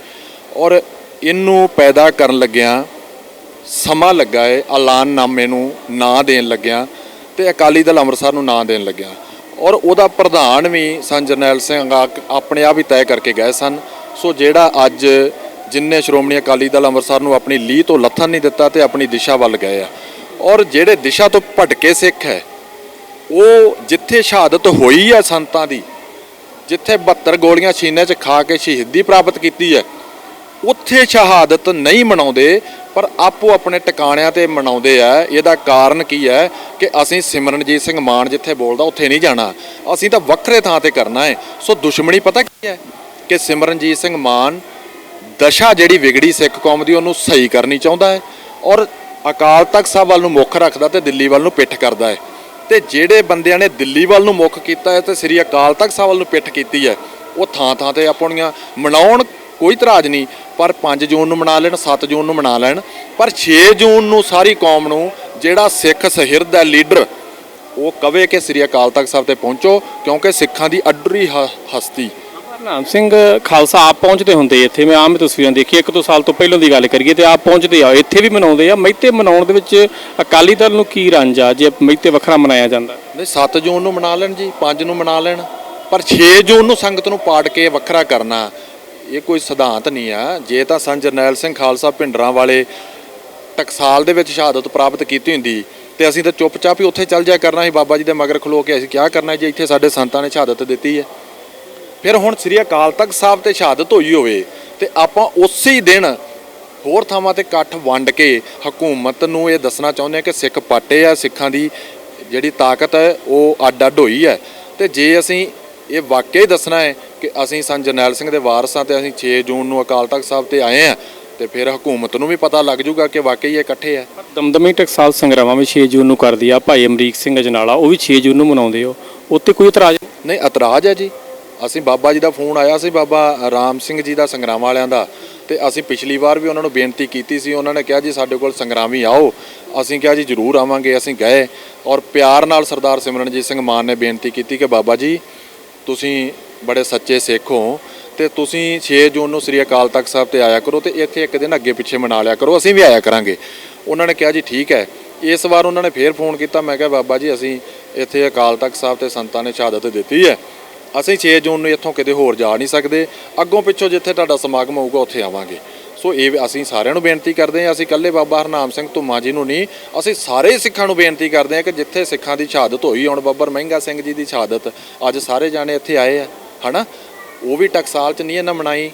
ਔਰ ਇਹਨੂੰ ਪੈਦਾ ਕਰਨ ਲੱਗਿਆਂ ਸਮਾਂ ਲੱਗਾ ਹੈ ਐਲਾਨਨਾਮੇ ਨੂੰ ਨਾਂ ਦੇਣ ਲੱਗਿਆਂ ਤੇ ਅਕਾਲੀ ਦਲ ਅੰਮ੍ਰਿਤਸਰ ਨੂੰ ਨਾਂ ਦੇਣ ਲੱਗਿਆਂ। ਔਰ ਉਹਦਾ ਪ੍ਰਧਾਨ ਵੀ ਸਨ ਜਰਨੈਲ ਸਿੰਘ ਆਪਣੇ ਆਪ ਹੀ ਤੈਅ ਕਰਕੇ ਗਏ ਸਨ। ਸੋ ਜਿਹੜਾ ਅੱਜ ਜਿਨਨੇ ਸ਼੍ਰੋਮਣੀ ਅਕਾਲੀ ਦਲ ਅੰਮ੍ਰਿਤਸਰ ਨੂੰ ਆਪਣੀ ਲੀਹ ਤੋਂ ਲੱਥਣ ਨਹੀਂ ਦਿੱਤਾ ਤੇ ਆਪਣੀ ਦਿਸ਼ਾ ਵੱਲ ਗਏ ਆ। ਔਰ ਜਿਹੜੇ ਦਿਸ਼ਾ ਤੋਂ ਭਟਕੇ ਸਿੱਖ ਹੈ, ਉਹ ਜਿੱਥੇ ਸ਼ਹਾਦਤ ਹੋਈ ਹੈ ਸੰਤਾਂ ਦੀ, ਜਿੱਥੇ 72 ਗੋਲੀਆਂ ਸੀਨੇ 'ਚ ਖਾ ਕੇ ਸ਼ਹੀਦੀ ਪ੍ਰਾਪਤ ਕੀਤੀ ਹੈ, ਉੱਥੇ ਸ਼ਹਾਦਤ ਨਹੀਂ ਮਨਾਉਂਦੇ, ਪਰ ਆਪੋ ਆਪਣੇ ਟਿਕਾਣਿਆਂ ਤੇ ਮਨਾਉਂਦੇ ਆ। ਇਹਦਾ ਕਾਰਨ ਕੀ ਹੈ ਕਿ ਅਸੀਂ ਸਿਮਰਨਜੀਤ ਸਿੰਘ ਮਾਨ ਜਿੱਥੇ ਬੋਲਦਾ, ਉੱਥੇ ਨਹੀਂ ਜਾਣਾ। ਅਸੀਂ ਤਾਂ ਵੱਖਰੇ ਥਾਂ ਤੇ ਕਰਨਾ ਹੈ। ਸੋ ਦੁਸ਼ਮਣੀ ਪਤਾ ਕੀ ਹੈ? ਕਿ ਸਿਮਰਨਜੀਤ ਸਿੰਘ ਮਾਨ ਦਸ਼ਾ ਜਿਹੜੀ ਵਿਗੜੀ ਸਿੱਖ ਕੌਮ ਦੀ, ਉਹਨੂੰ ਸਹੀ ਕਰਨੀ ਚਾਹੁੰਦਾ ਹੈ ਔਰ ਅਕਾਲ ਤਖਤ ਸਾਹਿਬ ਵੱਲ ਨੂੰ ਮੁੱਖ ਰੱਖਦਾ ਤੇ ਦਿੱਲੀ ਵੱਲ ਨੂੰ ਪਿੱਠ ਕਰਦਾ ਹੈ। ਤੇ ਜਿਹੜੇ ਬੰਦਿਆਂ ਨੇ ਦਿੱਲੀ ਵੱਲ ਨੂੰ ਮੁੱਖ ਕੀਤਾ ਹੈ ਤੇ ਸ੍ਰੀ ਅਕਾਲ ਤਖਤ ਸਾਹਿਬ ਵੱਲ ਨੂੰ ਪਿੱਠ ਕੀਤੀ ਹੈ, ਉਹ ਥਾਂ ਥਾਂ ਤੇ ਆਪਣੀਆਂ ਮਨਾਉਣ ਕੋਈ ਇਤਰਾਜ਼ ਨਹੀਂ, ਪਰ 5 ਜੂਨ ਨੂੰ ਮਨਾ ਲੈਣ 7 ਜੂਨ ਨੂੰ ਮਨਾ ਲੈਣ, ਪਰ 6 ਜੂਨ ਨੂੰ ਸਾਰੀ ਕੌਮ ਨੂੰ ਜਿਹੜਾ ਸਿੱਖ ਸਹਿਰਦ ਹੈ ਲੀਡਰ, ਉਹ ਕਵੇ ਕਿ ਸ੍ਰੀ ਅਕਾਲ ਤਖਤ ਸਾਹਿਬ ਤੇ ਪਹੁੰਚੋ, ਕਿਉਂਕਿ ਸਿੱਖਾਂ ਦੀ ਅਡਰੀ ਹ- ਹਸਤੀ। ਹਰਨਾਮ ਸਿੰਘ ਖਾਲਸਾ, ਆਪ ਪਹੁੰਚਦੇ ਹੁੰਦੇ ਇੱਥੇ। ਮੈਂ ਆਮ ਤਸਵੀਰਾਂ ਦੇਖੀ ਇੱਕ ਦੋ ਸਾਲ ਤੋਂ ਪਹਿਲਾਂ ਦੀ ਗੱਲ ਕਰੀਏ ਤੇ ਆਪ ਪਹੁੰਚਦੇ ਆ। ਇੱਥੇ ਵੀ ਮਨਾਉਂਦੇ ਆ। ਮਹਿਤੇ ਮਨਾਉਣ ਦੇ ਵਿੱਚ ਅਕਾਲੀ ਦਲ ਨੂੰ ਕੀ ਰੰਜ ਜੇ ਮਹਿਤੇ ਵੱਖਰਾ ਮਨਾਇਆ ਜਾਂਦਾ? ਨਹੀਂ 7 ਜੂਨ ਨੂੰ ਮਨਾ ਲੈਣ ਜੀ 5 ਨੂੰ ਮਨਾ ਲੈਣ, ਪਰ 6 ਜੂਨ ਨੂੰ ਸੰਗਤ ਨੂੰ ਪਾੜ ਕੇ ਵੱਖਰਾ ਕਰਨਾ, ਇਹ ਕੋਈ ਸਿਧਾਂਤ ਨਹੀਂ ਆ। ਜੇ ਤਾਂ ਸੰਤ ਜਰਨੈਲ ਸਿੰਘ ਖਾਲਸਾ ਭਿੰਡਰਾਂ ਵਾਲੇ ਟਕਸਾਲ ਦੇ ਵਿੱਚ ਸ਼ਹਾਦਤ ਪ੍ਰਾਪਤ ਕੀਤੀ ਹੁੰਦੀ, ਤੇ ਅਸੀਂ ਤਾਂ ਚੁੱਪਚਾਪ ਹੀ ਉੱਥੇ ਚੱਲ ਜਾਇਆ ਕਰਨਾ ਸੀ, ਬਾਬਾ ਜੀ ਦੇ ਮਗਰ ਖਲੋ ਕੇ ਅਸੀਂ ਕਿਆ ਕਰਨਾ ਜੀ, ਇੱਥੇ ਸਾਡੇ ਸੰਤਾਂ ਨੇ ਸ਼ਹਾਦਤ ਦਿੱਤੀ ਹੈ। ਫਿਰ ਹੁਣ ਸ੍ਰੀ ਅਕਾਲ ਤਖਤ ਸਾਹਿਬ ਤੇ ਸ਼ਹਾਦਤ ਹੋਈ ਹੋਵੇ ਤੇ ਆਪਾਂ ਉਸੇ ਹੀ ਦਿਨ ਹੋਰ ਥਾਵਾਂ ਤੇ ਇਕੱਠ ਵੰਡ ਕੇ ਹਕੂਮਤ ਨੂੰ ਇਹ ਦੱਸਣਾ ਚਾਹੁੰਦੇ ਆ ਕਿ ਸਿੱਖ ਪਾਟੇ ਆ ਸਿੱਖਾਂ ਦੀ ਜਿਹੜੀ ਤਾਕਤ ਹੈ ਉਹ ਅੱਡ ਅੱਡ ਹੋਈ ਹੈ। ਤੇ ਜੇ ਅਸੀਂ ਇਹ ਵਾਕਈ ਦੱਸਣਾ ਹੈ ਕਿ ਅਸੀਂ ਸੰਤ ਜਰਨੈਲ ਸਿੰਘ ਦੇ ਵਾਰਸਾਂ ਤੇ ਅਸੀਂ 6 ਜੂਨ ਨੂੰ ਅਕਾਲ ਤਖਤ ਸਾਹਿਬ ਤੇ ਆਏ ਆ ਤੇ ਫਿਰ ਹਕੂਮਤ ਨੂੰ ਵੀ ਪਤਾ ਲੱਗ ਜਾਊਗਾ ਕਿ ਵਾਕਈ ਇਹ ਇਕੱਠੇ ਆ। ਦਮਦਮੀ ਟਕਸਾਲ ਸੰਗਰਾਮਾਂ ਵੀ 6 ਜੂਨ ਨੂੰ ਕਰਦੀ ਆ ਭਾਈ ਅਮਰੀਕ ਸਿੰਘ ਅਜਨਾਲਾ ਉਹ ਵੀ 6 ਜੂਨ ਨੂੰ ਮਨਾਉਂਦੇ ਹੋ ਉੱਤੇ ਕੋਈ ਇਤਰਾਜ਼? ਨਹੀਂ ਇਤਰਾਜ਼ ਹੈ ਜੀ। ਅਸੀਂ ਬਾਬਾ ਜੀ ਦਾ ਫੋਨ ਆਇਆ ਸੀ, ਬਾਬਾ ਰਾਮ ਸਿੰਘ ਜੀ ਦਾ ਸੰਗਰਾਮ ਵਾਲਿਆਂ ਦਾ ਤੇ ਅਸੀਂ ਪਿਛਲੀ ਵਾਰ ਵੀ ਉਹਨਾਂ ਨੂੰ ਬੇਨਤੀ ਕੀਤੀ ਸੀ, ਉਹਨਾਂ ਨੇ ਕਿਹਾ ਜੀ ਸਾਡੇ ਕੋਲ ਸੰਗਰਾਮੀ ਆਓ। ਅਸੀਂ ਕਿਹਾ ਜੀ ਜ਼ਰੂਰ ਆਵਾਂਗੇ, ਅਸੀਂ ਗਏ ਔਰ ਪਿਆਰ ਨਾਲ ਸਰਦਾਰ ਸਿਮਰਨਜੀਤ ਸਿੰਘ ਮਾਨ ਨੇ ਬੇਨਤੀ ਕੀਤੀ ਕਿ ਬਾਬਾ ਜੀ, ਤੁਸੀਂ ਬੜੇ ਸੱਚੇ ਸਿੱਖ ਹੋ ਤੇ ਤੁਸੀਂ 6 ਜੂਨ ਨੂੰ ਸ੍ਰੀ ਅਕਾਲ ਤਖਤ ਸਾਹਿਬ ਤੇ ਆਇਆ ਕਰੋ ਤੇ ਇੱਥੇ ਇੱਕ ਦਿਨ ਅੱਗੇ ਪਿੱਛੇ ਮਨਾ ਲਿਆ ਕਰੋ, ਅਸੀਂ ਵੀ ਆਇਆ ਕਰਾਂਗੇ। ਉਹਨਾਂ ਨੇ ਕਿਹਾ ਜੀ ਠੀਕ ਹੈ। ਇਸ ਵਾਰ ਉਹਨਾਂ ਨੇ ਫੇਰ ਫੋਨ ਕੀਤਾ, ਮੈਂ ਕਿਹਾ ਬਾਬਾ ਜੀ ਅਸੀਂ ਇੱਥੇ ਅਕਾਲ ਤਖਤ ਸਾਹਿਬ ਤੇ ਸੰਤਾਂ ਨੇ ਸ਼ਹਾਦਤ ਦਿੱਤੀ ਹੈ। ਅਸੀਂ 6 ਜੂਨ ਨੂੰ ਇੱਥੋਂ ਕਿਤੇ ਹੋਰ ਜਾ ਨਹੀਂ ਸਕਦੇ। ਅੱਗੋਂ ਪਿੱਛੋਂ ਜਿੱਥੇ ਤੁਹਾਡਾ ਸਮਾਗਮ ਹੋਊਗਾ, ਉੱਥੇ ਆਵਾਂਗੇ। ਸੋ ਇਹ ਵੀ ਅਸੀਂ ਸਾਰਿਆਂ ਨੂੰ ਬੇਨਤੀ ਕਰਦੇ ਹਾਂ, ਅਸੀਂ ਇਕੱਲੇ ਬਾਬਾ ਹਰਨਾਮ ਸਿੰਘ ਧੁੰਮਾ ਜੀ ਨੂੰ ਨਹੀਂ, ਅਸੀਂ ਸਾਰੇ ਸਿੱਖਾਂ ਨੂੰ ਬੇਨਤੀ ਕਰਦੇ ਹਾਂ ਕਿ ਜਿੱਥੇ ਸਿੱਖਾਂ ਦੀ ਸ਼ਹਾਦਤ ਹੋਈ, ਹੁਣ ਬੱਬਰ ਮਹਿੰਗਾ ਸਿੰਘ ਜੀ ਦੀ ਸ਼ਹਾਦਤ, ਅੱਜ ਸਾਰੇ ਜਾਣੇ ਇੱਥੇ ਆਏ ਆ, ਹਨਾ? ਉਹ ਵੀ ਟਕਸਾਲ ਚ ਨਹੀਂ ਇਹਨਾਂ ਮਨਾਈ,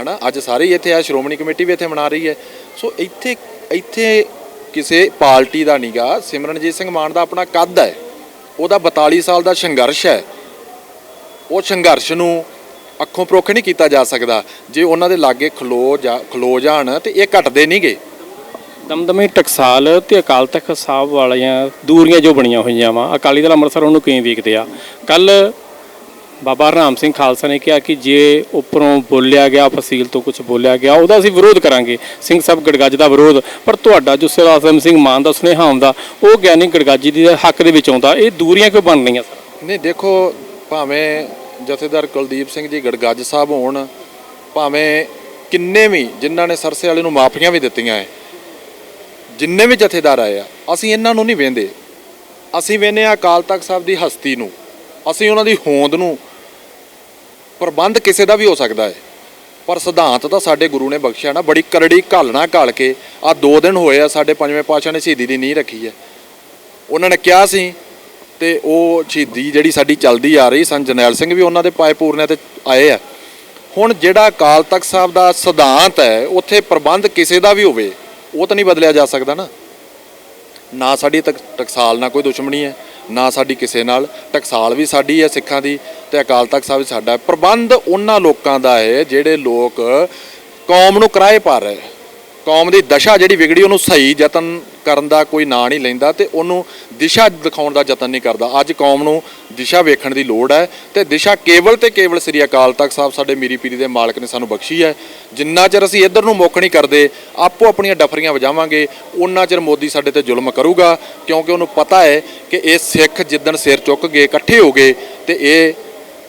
ਹਨਾ? ਅੱਜ ਸਾਰੇ ਹੀ ਇੱਥੇ ਆ, ਸ਼੍ਰੋਮਣੀ ਕਮੇਟੀ ਵੀ ਇੱਥੇ ਮਨਾ ਰਹੀ ਹੈ। ਸੋ ਇੱਥੇ ਇੱਥੇ ਕਿਸੇ ਪਾਰਟੀ ਦਾ ਨਹੀਂਗਾ ਸਿਮਰਨਜੀਤ ਸਿੰਘ ਮਾਨ ਦਾ ਆਪਣਾ ਕੱਦ ਹੈ। ਉਹਦਾ 42 ਸਾਲ ਦਾ ਸੰਘਰਸ਼ ਹੈ। ਉਹ ਸੰਘਰਸ਼ ਨੂੰ ਅੱਖੋਂ ਪਰੋਖ ਨਹੀਂ ਕੀਤਾ ਜਾ ਸਕਦਾ। ਜੇ ਉਹਨਾਂ ਦੇ ਲਾਗੇ ਖਲੋ ਜਾ ਖਲੋ ਜਾਣ ਤੇ ਇਹ ਘਟਦੇ ਨਹੀਂਗੇ ਦਮਦਮੀ ਟਕਸਾਲ ਤੇ ਅਕਾਲ ਤਖਤ ਸਾਹਿਬ ਵਾਲੀਆਂ ਦੂਰੀਆਂ ਜੋ ਬਣੀਆਂ ਹੋਈਆਂ ਵਾ ਅਕਾਲੀ ਦਲ ਅੰਮ੍ਰਿਤਸਰ ਉਹਨੂੰ ਕਿਵੇਂ ਵੇਖਦੇ ਆ? ਕੱਲ ਬਾਬਾ ਹਰਨਾਮ ਸਿੰਘ ਖਾਲਸਾ ਨੇ ਕਿਹਾ ਕਿ ਜੇ ਉੱਪਰੋਂ ਬੋਲਿਆ ਗਿਆ ਫਸੀਲ ਤੋਂ ਕੁਝ ਬੋਲਿਆ ਗਿਆ ਉਹਦਾ ਅਸੀਂ ਵਿਰੋਧ ਕਰਾਂਗੇ। ਸਿੰਘ ਸਾਹਿਬ ਗੜਗੱਜ ਦਾ ਵਿਰੋਧ ਪਰ ਤੁਹਾਡਾ ਜੋ ਸਿਰਾਸਮ ਸਿੰਘ ਮਾਨ ਦਾ ਸੁਨੇਹਾ ਆਉਂਦਾ ਉਹ ਗਿਆਨੀ ਗੜਗੱਜ ਦੀ ਹੱਕ ਦੇ ਵਿੱਚ ਆਉਂਦਾ। ਇਹ ਦੂਰੀਆਂ ਕਿਉਂ ਬਣ ਰਹੀਆਂ ਸਰ ਨਹੀਂ ਦੇਖੋ ਭਾਵੇਂ ਜਥੇਦਾਰ ਕੁਲਦੀਪ ਸਿੰਘ ਜੀ ਗੜਗੱਜ ਸਾਹਿਬ ਹੋਣ, ਭਾਵੇਂ ਕਿੰਨੇ ਵੀ ਜਿਨ੍ਹਾਂ ਨੇ ਸਰਸੇ ਵਾਲੇ ਨੂੰ ਮਾਫੀਆਂ ਵੀ ਦਿੱਤੀਆਂ ਹੈ ਜਿੰਨੇ ਵੀ ਜਥੇਦਾਰ ਆਏ ਆ, ਅਸੀਂ ਇਹਨਾਂ ਨੂੰ ਨਹੀਂ ਵੇਂਦੇ। ਅਸੀਂ ਵੇਨੇ ਆ ਅਕਾਲ ਤਖਤ ਸਾਹਿਬ ਦੀ ਹਸਤੀ ਨੂੰ। ਅਸੀਂ ਉਹਨਾਂ ਦੀ ਹੋਂਦ ਨੂੰ ਪ੍ਰਬੰਧ ਕਿਸੇ ਦਾ ਵੀ ਹੋ ਸਕਦਾ ਹੈ ਪਰ ਸਿਧਾਂਤ ਤਾਂ ਸਾਡੇ ਗੁਰੂ ਨੇ ਬਖਸ਼ਿਆ ਨਾ, ਬੜੀ ਕਰੜੀ ਘਾਲਣਾ ਘਾਲ ਕੇ ਆ ਦੋ ਦਿਨ ਹੋਏ ਆ, ਸਾਡੇ ਪੰਜਵੇਂ ਪਾਤਸ਼ਾਹ ਨੇ ਸ਼ਹੀਦੀ ਦੀ ਨੀਂਹ ਰੱਖੀ ਹੈ ਉਹਨਾਂ ਨੇ ਕਿਹਾ ਸੀ ਤੇ ਉਹ ਸ਼ਹੀਦੀ ਜਿਹੜੀ ਸਾਡੀ ਚੱਲਦੀ ਆ ਰਹੀ, ਸੰਤ ਜਰਨੈਲ ਸਿੰਘ ਵੀ ਉਹਨਾਂ ਦੇ ਪਾਏ ਪੂਰਨੇ ਤੇ ਆਏ ਆ। ਹੁਣ ਜਿਹੜਾ ਅਕਾਲ ਤਖਤ ਸਾਹਿਬ ਦਾ ਸਿਧਾਂਤ ਹੈ, ਉੱਥੇ ਪ੍ਰਬੰਧ ਕਿਸੇ ਦਾ ਵੀ ਹੋਵੇ, ਉਹ ਤਾਂ ਨਹੀਂ ਬਦਲਿਆ ਜਾ ਸਕਦਾ ਨਾ। ਨਾ ਸਾਡੀ ਤਕ- ਟਕਸਾਲ ਨਾਲ ਕੋਈ ਦੁਸ਼ਮਣੀ ਹੈ, ਨਾ ਸਾਡੀ ਕਿਸੇ ਨਾਲ। ਟਕਸਾਲ ਵੀ ਸਾਡੀ ਹੈ ਸਿੱਖਾਂ ਦੀ ਤੇ ਅਕਾਲ ਤਖਤ ਸਾਹਿਬ ਵੀ ਸਾਡਾ ਪ੍ਰਬੰਧ ਉਹਨਾਂ ਲੋਕਾਂ ਦਾ ਹੈ, ਜਿਹੜੇ ਲੋਕ ਕੌਮ ਨੂੰ ਕਿਰਾਏ ਪਾ ਰਹੇ। ਕੌਮ ਦੀ ਦਸ਼ਾ ਜਿਹੜੀ ਵਿਗੜੀ, ਉਹਨੂੰ ਸਹੀ ਯਤਨ ਕਰਨ ਦਾ ਕੋਈ ਨਾਂ ਨਹੀਂ ਲੈਂਦਾ ਤੇ ਉਹਨੂੰ ਦਿਸ਼ਾ ਦਿਖਾਉਣ ਦਾ ਯਤਨ ਨਹੀਂ ਕਰਦਾ। ਅੱਜ ਕੌਮ ਨੂੰ ਦਿਸ਼ਾ ਵੇਖਣ ਦੀ ਲੋੜ ਹੈ ਤੇ ਦਿਸ਼ਾ ਕੇਵਲ ਤੇ ਕੇਵਲ ਸ੍ਰੀ ਅਕਾਲ ਤਖਤ ਸਾਹਿਬ, ਸਾਡੇ ਮੀਰੀ ਪੀਰੀ ਦੇ ਮਾਲਕ ਨੇ ਸਾਨੂੰ ਬਖਸ਼ੀ ਹੈ। ਜਿੰਨਾ ਚਿਰ ਅਸੀਂ ਇੱਧਰ ਨੂੰ ਮੁੱਖ ਨਹੀਂ ਕਰਦੇ, ਆਪੋ ਆਪਣੀਆਂ ਡਫਰੀਆਂ ਵਜਾਵਾਂਗੇ ਉਹਨਾਂ ਚਿਰ ਮੋਦੀ ਸਾਡੇ ਤੇ ਜ਼ੁਲਮ ਕਰੂਗਾ, ਕਿਉਂਕਿ ਉਹਨੂੰ ਪਤਾ ਹੈ ਕਿ ਇਹ ਸਿੱਖ ਜਿੱਦਣ ਸਿਰ ਚੁੱਕ ਗਏ, ਇਕੱਠੇ ਹੋ ਗਏ ਤੇ ਇਹ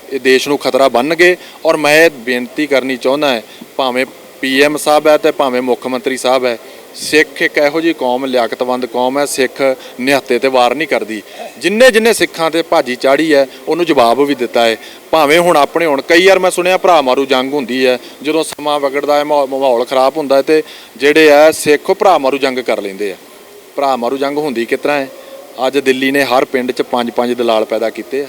ਇਹ ਦੇਸ਼ ਨੂੰ ਖਤਰਾ ਬਣਨਗੇ ਔਰ ਮੈਂ ਇਹ ਬੇਨਤੀ ਕਰਨੀ ਚਾਹੁੰਦਾ ਹੈ, ਭਾਵੇਂ ਪੀਐਮ ਸਾਹਿਬ ਹੈ ਤੇ ਭਾਵੇਂ ਮੁੱਖ ਮੰਤਰੀ ਸਾਹਿਬ ਹੈ, ਸਿੱਖ ਇੱਕ ਇਹੋ ਜਿਹੀ ਕੌਮ, ਲਿਆਕਤਵੰਦ ਕੌਮ ਹੈ, ਸਿੱਖ ਨਿਹੱਤੇ ਤੇ ਵਾਰ ਨਹੀਂ ਕਰਦੀ। ਜਿੰਨੇ ਜਿੰਨੇ ਸਿੱਖਾਂ ਤੇ ਭਾਜੀ ਚਾੜੀ ਹੈ, ਉਹਨੂੰ ਜਵਾਬ ਵੀ ਦਿੱਤਾ ਹੈ। ਭਾਵੇਂ ਹੁਣ ਆਪਣੇ ਹੁਣ ਕਈ ਵਾਰ ਮੈਂ ਸੁਣਿਆ ਭਰਾ ਮਾਰੂ ਜੰਗ ਹੁੰਦੀ ਹੈ, ਜਦੋਂ ਸਮਾਂ ਵਗੜਦਾ ਹੈ, ਮਾਹੌ- ਮਾਹੌਲ ਖਰਾਬ ਹੁੰਦਾ ਹੈ ਤੇ ਜਿਹੜੇ ਆ ਸਿੱਖ ਉਹ ਭਰਾ ਮਾਰੂ ਜੰਗ ਕਰ ਲੈਂਦੇ ਆ। ਭਰਾ ਮਾਰੂ ਜੰਗ ਹੁੰਦੀ ਕਿਸ ਤਰ੍ਹਾਂ ਹੈ? ਅੱਜ ਦਿੱਲੀ ਨੇ ਹਰ ਪਿੰਡ 'ਚ ਪੰਜ ਪੰਜ ਦਲਾਲ ਪੈਦਾ ਕੀਤੇ ਆ।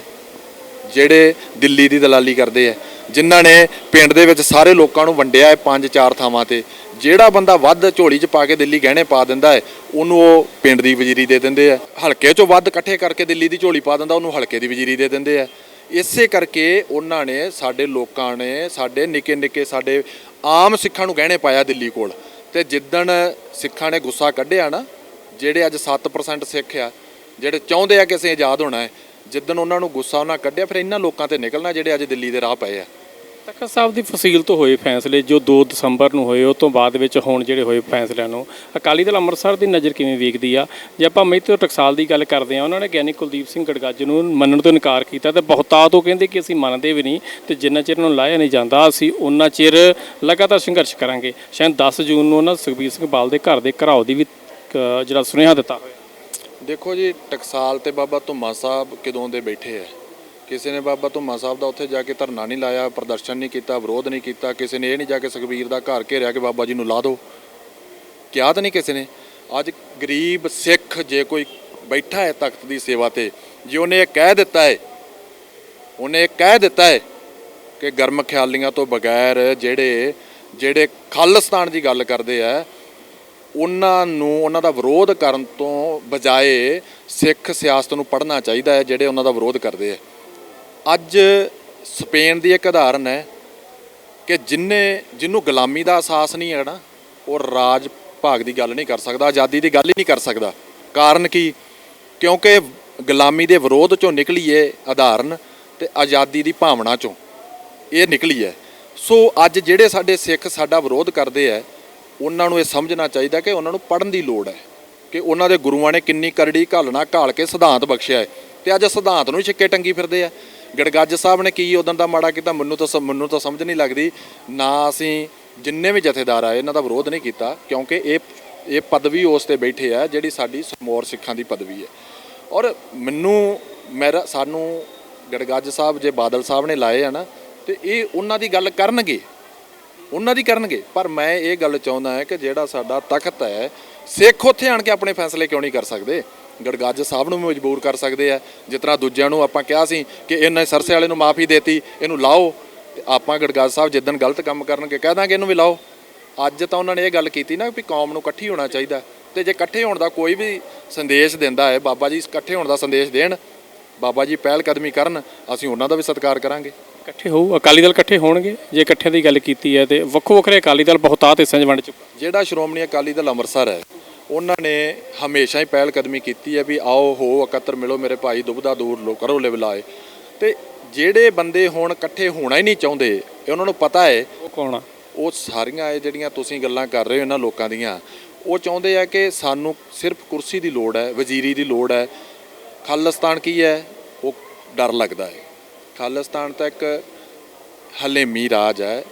ਜਿਹੜੇ ਦਿੱਲੀ ਦੀ ਦਲਾਲੀ ਕਰਦੇ ਆ ਜਿਨ੍ਹਾਂ ਨੇ ਪਿੰਡ ਦੇ ਵਿੱਚ ਸਾਰੇ ਲੋਕਾਂ ਨੂੰ ਵੰਡਿਆ ਹੈ ਪੰਜ ਚਾਰ ਥਾਵਾਂ ਤੇ। ਜਿਹੜਾ ਬੰਦਾ ਵੱਧ ਝੋਲੀ 'ਚ ਪਾ ਕੇ ਦਿੱਲੀ ਗਹਿਣੇ ਪਾ ਦਿੰਦਾ ਹੈ, ਉਹਨੂੰ ਉਹ ਪਿੰਡ ਦੀ ਵਜ਼ੀਰੀ ਦੇ ਦਿੰਦੇ ਆ। ਹਲਕੇ 'ਚੋਂ ਵੱਧ ਇਕੱਠੇ ਕਰਕੇ ਦਿੱਲੀ ਦੀ ਝੋਲੀ ਪਾ ਦਿੰਦਾ, ਉਹਨੂੰ ਹਲਕੇ ਦੀ ਵਜ਼ੀਰੀ ਦੇ ਦਿੰਦੇ ਆ। ਇਸੇ ਕਰਕੇ ਉਹਨਾਂ ਨੇ ਸਾਡੇ ਲੋਕਾਂ ਨੇ, ਸਾਡੇ ਨਿੱਕੇ ਨਿੱਕੇ ਸਾਡੇ ਆਮ ਸਿੱਖਾਂ ਨੂੰ ਗਹਿਣੇ ਪਾਇਆ ਦਿੱਲੀ ਕੋਲ। ਤੇ ਜਿੱਦਣ ਸਿੱਖਾਂ ਨੇ ਗੁੱਸਾ ਕੱਢਿਆ ਨਾ, ਜਿਹੜੇ ਅੱਜ 7% ਸਿੱਖ ਆ, ਜਿਹੜੇ ਚਾਹੁੰਦੇ ਆ ਕਿ ਅਸੀਂ ਆਜ਼ਾਦ ਹੋਣਾ ਹੈ ਜਿੱਦਣ ਉਹਨਾਂ ਨੂੰ ਗੁੱਸਾ ਉਹਨਾਂ ਕੱਢਿਆ, ਫਿਰ ਇਹਨਾਂ ਲੋਕਾਂ ਤੇ ਨਿਕਲਣਾ ਜਿਹੜੇ ਅੱਜ ਦਿੱਲੀ ਦੇ ਰਾਹ ਪਏ ਆ। ਤਖਤ ਸਾਹਿਬ ਦੀ ਫਸੀਲ ਤੋਂ ਹੋਏ ਫੈਸਲੇ, ਜੋ 2 ਦਸੰਬਰ ਨੂੰ ਹੋਏ, ਉਹ ਤੋਂ ਬਾਅਦ ਵਿੱਚ ਹੁਣ ਜਿਹੜੇ ਹੋਏ ਫੈਸਲਿਆਂ ਨੂੰ, ਅਕਾਲੀ ਦਲ ਅੰਮ੍ਰਿਤਸਰ ਦੀ ਨਜ਼ਰ ਕਿਵੇਂ ਵੇਖਦੀ ਆ? ਜੇ ਆਪਾਂ ਮਹਿਤੇ ਟਕਸਾਲ ਦੀ ਗੱਲ ਕਰਦੇ ਆ, ਉਹਨਾਂ ਨੇ ਗਿਆਨੀ ਕੁਲਦੀਪ ਸਿੰਘ ਗੜਗੱਜ ਨੂੰ ਮੰਨਣ ਤੋਂ ਇਨਕਾਰ ਕੀਤਾ ਤੇ ਬਹੁਤਾਤ ਉਹ ਕਹਿੰਦੇ ਕਿ ਅਸੀਂ ਮੰਨਦੇ ਵੀ ਨਹੀਂ ਤੇ ਜਿੰਨਾ ਚਿਰ ਨੂੰ ਲਾਇਆ ਨਹੀਂ ਜਾਂਦਾ, ਅਸੀਂ ਉਹਨਾਂ ਚਿਰ ਲਗਾਤਾਰ ਸੰਘਰਸ਼ ਕਰਾਂਗੇ। ਸ਼ਾਇਦ 10 ਜੂਨ ਨੂੰ ਉਹਨਾਂ ਸੁਖਬੀਰ ਸਿੰਘ ਬਾਲ ਦੇ ਘਰ ਦੇ ਘਰਾਓ ਦੀ ਵੀ ਜਿਹੜਾ ਸੁਨੇਹਾ ਦਿੱਤਾ ਹੋਇਆ। ਦੇਖੋ ਜੀ, ਟਕਸਾਲ ਤੇ ਬਾਬਾ ਧੁੰਮਾ ਸਾਹਿਬ ਕਿਦੋਂ ਦੇ ਬੈਠੇ ਆ? ਕਿਸੇ ਨੇ ਬਾਬਾ ਧੁੰਮਾ ਸਾਹਿਬ ਦਾ ਉੱਥੇ ਜਾ ਕੇ ਧਰਨਾ ਨਹੀਂ ਲਾਇਆ, ਪ੍ਰਦਰਸ਼ਨ ਨਹੀਂ ਕੀਤਾ, ਵਿਰੋਧ ਨਹੀਂ ਕੀਤਾ, ਕਿਸੇ ਨੇ ਇਹ ਨਹੀਂ ਜਾ ਕੇ ਸੁਖਬੀਰ ਦਾ ਘਰ ਘੇਰਿਆ ਕਿ ਬਾਬਾ ਜੀ ਨੂੰ ਲਾ ਦਿਓ। ਕਿਹਾ ਤਾਂ ਨਹੀਂ ਕਿਸੇ ਨੇ? ਅੱਜ ਗਰੀਬ ਸਿੱਖ ਜੇ ਕੋਈ ਬੈਠਾ ਹੈ ਤਖਤ ਦੀ ਸੇਵਾ ਤੇ, ਜੇ ਉਹਨੇ ਇਹ ਕਹਿ ਦਿੱਤਾ ਹੈ, ਉਹਨੇ ਇਹ ਕਹਿ ਦਿੱਤਾ ਹੈ ਕਿ ਗਰਮ ਖਿਆਲੀਆਂ ਤੋਂ ਬਗੈਰ ਜਿਹੜੇ ਜਿਹੜੇ ਖਾਲਿਸਤਾਨ ਦੀ ਗੱਲ ਕਰਦੇ ਆ ਉਹਨਾਂ ਨੂੰ, ਉਹਨਾਂ ਦਾ ਵਿਰੋਧ ਕਰਨ ਤੋਂ ਬਜਾਏ ਸਿੱਖ ਸਿਆਸਤ ਨੂੰ ਪੜ੍ਹਨਾ ਚਾਹੀਦਾ ਹੈ, ਜਿਹੜੇ ਉਹਨਾਂ ਦਾ ਵਿਰੋਧ ਕਰਦੇ ਆ। ਅੱਜ ਸਪੇਨ ਦੀ ਇੱਕ ਉਦਾਹਰਨ ਹੈ ਕਿ ਜਿੰਨੇ ਜਿਹਨੂੰ ਗੁਲਾਮੀ ਦਾ ਅਹਿਸਾਸ ਨਹੀਂ ਹੈ ਨਾ, ਉਹ ਰਾਜ ਭਾਗ ਦੀ ਗੱਲ ਨਹੀਂ ਕਰ ਸਕਦਾ, ਆਜ਼ਾਦੀ ਦੀ ਗੱਲ ਹੀ ਨਹੀਂ ਕਰ ਸਕਦਾ। ਕਾਰਨ ਕੀ? ਕਿਉਂਕਿ ਗੁਲਾਮੀ ਦੇ ਵਿਰੋਧ ਚੋਂ ਨਿਕਲੀ ਹੈ ਉਦਾਹਰਨ ਤੇ ਆਜ਼ਾਦੀ ਦੀ ਭਾਵਨਾ ਚੋਂ। ਇਹ ਨਿਕਲੀ ਹੈ। ਸੋ ਅੱਜ ਜਿਹੜੇ ਸਾਡੇ ਸਿੱਖ ਸਾਡਾ ਵਿਰੋਧ ਕਰਦੇ ਆ ਉਹਨਾਂ ਨੂੰ ਇਹ ਸਮਝਣਾ ਚਾਹੀਦਾ ਕਿ ਉਹਨਾਂ ਨੂੰ ਪੜ੍ਹਨ ਦੀ ਲੋੜ ਹੈ ਕਿ ਉਹਨਾਂ ਦੇ ਗੁਰੂਆਂ ਨੇ ਕਿੰਨੀ ਕਰੜੀ ਘਾਲਣਾ ਘਾਲ ਕੇ ਸਿਧਾਂਤ ਬਖਸ਼ਿਆ ਹੈ। ਤੇ ਅੱਜ ਸਿਧਾਂਤ ਨੂੰ ਛਿੱਕੇ ਟੰਗੀ ਫਿਰਦੇ ਆ। ਗੜਗੱਜ ਸਾਹਿਬ ਨੇ ਕੀ ਉਦੋਂ ਦਾ ਮਾੜਾ ਕੀਤਾ ਮੈਨੂੰ ਤਾਂ ਸ- ਮੈਨੂੰ ਤਾਂ ਸਮਝ ਨਹੀਂ ਲੱਗਦੀ। ਨਾ ਅਸੀਂ ਜਿੰਨੇ ਵੀ ਜਥੇਦਾਰ ਆਏ, ਇਹਨਾਂ ਦਾ ਵਿਰੋਧ ਨਹੀਂ ਕੀਤਾ, ਕਿਉਂਕਿ ਇਹ ਇਹ ਪਦਵੀ ਉਸ ਤੇ ਬੈਠੇ ਆ, ਜਿਹੜੀ ਸਾਡੀ ਸਮੋਰ ਸਿੱਖਾਂ ਦੀ ਪਦਵੀ ਹੈ। ਔਰ ਮੈਨੂੰ, ਮੇਰਾ, ਸਾਨੂੰ ਗੜਗੱਜ ਸਾਹਿਬ ਜੇ ਬਾਦਲ ਸਾਹਿਬ ਨੇ ਲਾਏ ਆ ਨਾ, ਤੇ ਇਹ ਉਹਨਾਂ ਦੀ ਗੱਲ ਕਰਨਗੇ। ਉਹਨਾਂ ਦੀ ਕਰਨਗੇ। ਪਰ ਮੈਂ ਇਹ ਗੱਲ ਚਾਹੁੰਦਾ ਹਾਂ ਕਿ ਜਿਹੜਾ ਸਾਡਾ ਤਖਤ ਹੈ, ਸਿੱਖ ਉੱਥੇ ਆਣ ਕੇ ਆਪਣੇ ਫੈਸਲੇ ਕਿਉਂ ਨਹੀਂ ਕਰ ਸਕਦੇ? ਗੜਗੱਜ ਸਾਹਿਬ ਨੂੰ ਵੀ ਮਜਬੂਰ ਕਰ ਸਕਦੇ ਆ। ਜਿਸ ਤਰ੍ਹਾਂ ਦੂਜਿਆਂ ਨੂੰ ਆਪਾਂ ਕਿਹਾ ਸੀ ਕਿ ਇਹਨੇ ਸਰਸੇ ਵਾਲੇ ਨੂੰ ਮਾਫੀ ਦੇਤੀ, ਇਹਨੂੰ ਲਾਓ ਤੇ ਆਪਾਂ ਗੜਗੱਜ ਸਾਹਿਬ ਜਿੱਦਣ ਗਲਤ ਕੰਮ ਕਰਨਗੇ, ਕਹਿ ਦਾਂਗੇ ਇਹਨੂੰ ਵੀ ਲਾਓ। ਅੱਜ ਤਾਂ ਉਹਨਾਂ ਨੇ ਇਹ ਗੱਲ ਕੀਤੀ ਨਾ ਵੀ ਕੌਮ ਨੂੰ ਇਕੱਠੀ ਹੋਣਾ ਚਾਹੀਦਾ। ਤੇ ਜੇ ਇਕੱਠੇ ਹੋਣ ਦਾ ਕੋਈ ਵੀ ਸੰਦੇਸ਼ ਦਿੰਦਾ ਹੈ, ਬਾਬਾ ਜੀ ਇਕੱਠੇ ਹੋਣ ਦਾ ਸੰਦੇਸ਼ ਦੇਣ, ਬਾਬਾ ਜੀ ਪਹਿਲ ਕਦਮੀ ਕਰਨ, ਅਸੀਂ ਉਹਨਾਂ ਦਾ ਵੀ ਸਤਿਕਾਰ ਕਰਾਂਗੇ। ਇਕੱਠੇ ਹੋਊ ਅਕਾਲੀ ਦਲ ਇਕੱਠੇ ਹੋਣਗੇ ਜੇ ਇਕੱਠਿਆਂ ਦੀ ਗੱਲ ਕੀਤੀ ਹੈ ਤੇ ਵੱਖੋ ਵੱਖਰੇ ਅਕਾਲੀ ਦਲ ਬਹੁਤਾਤ ਹਿੱਸਿਆਂ 'ਚ ਵੰਡ ਚੁੱਕਾ। ਜਿਹੜਾ ਸ਼੍ਰੋਮਣੀ ਅਕਾਲੀ ਦਲ ਅੰਮ੍ਰਿਤਸਰ ਹੈ ਉਹਨਾਂ ਨੇ ਹਮੇਸ਼ਾ ਹੀ ਪਹਿਲ ਕਦਮੀ ਕੀਤੀ ਹੈ ਵੀ ਆਓ ਹੋ ਇਕੱਤਰ ਮਿਲੋ ਮੇਰੇ ਭਾਈ ਦੁਬਦਾ ਦੂਰ ਲੋ ਕਰੋ ਲਿਵਲਾਏ ਤੇ ਜਿਹੜੇ ਬੰਦੇ ਹੁਣ ਇਕੱਠੇ ਹੋਣਾ ਹੀ ਨਹੀਂ ਚਾਹੁੰਦੇ ਉਹਨਾਂ ਨੂੰ ਪਤਾ ਹੈ। ਉਹ ਕੌਣ ਆ? ਉਹ ਸਾਰੀਆਂ ਇਹ ਜਿਹੜੀਆਂ ਤੁਸੀਂ ਗੱਲਾਂ ਕਰ ਰਹੇ ਹੋ ਇਹਨਾਂ ਲੋਕਾਂ ਦੀਆਂ ਉਹ ਚਾਹੁੰਦੇ ਆ ਕਿ ਸਾਨੂੰ ਸਿਰਫ ਕੁਰਸੀ ਦੀ ਲੋੜ ਹੈ ਵਜ਼ੀਰੀ ਦੀ ਲੋੜ ਹੈ। ਖਾਲਿਸਤਾਨ ਕੀ ਹੈ? ਉਹ ਡਰ ਲੱਗਦਾ ਹੈ। ਖਾਲਿਸਤਾਨ ਤਾਂ ਇੱਕ ਹਲੇਮੀ ਰਾਜ ਹੈ,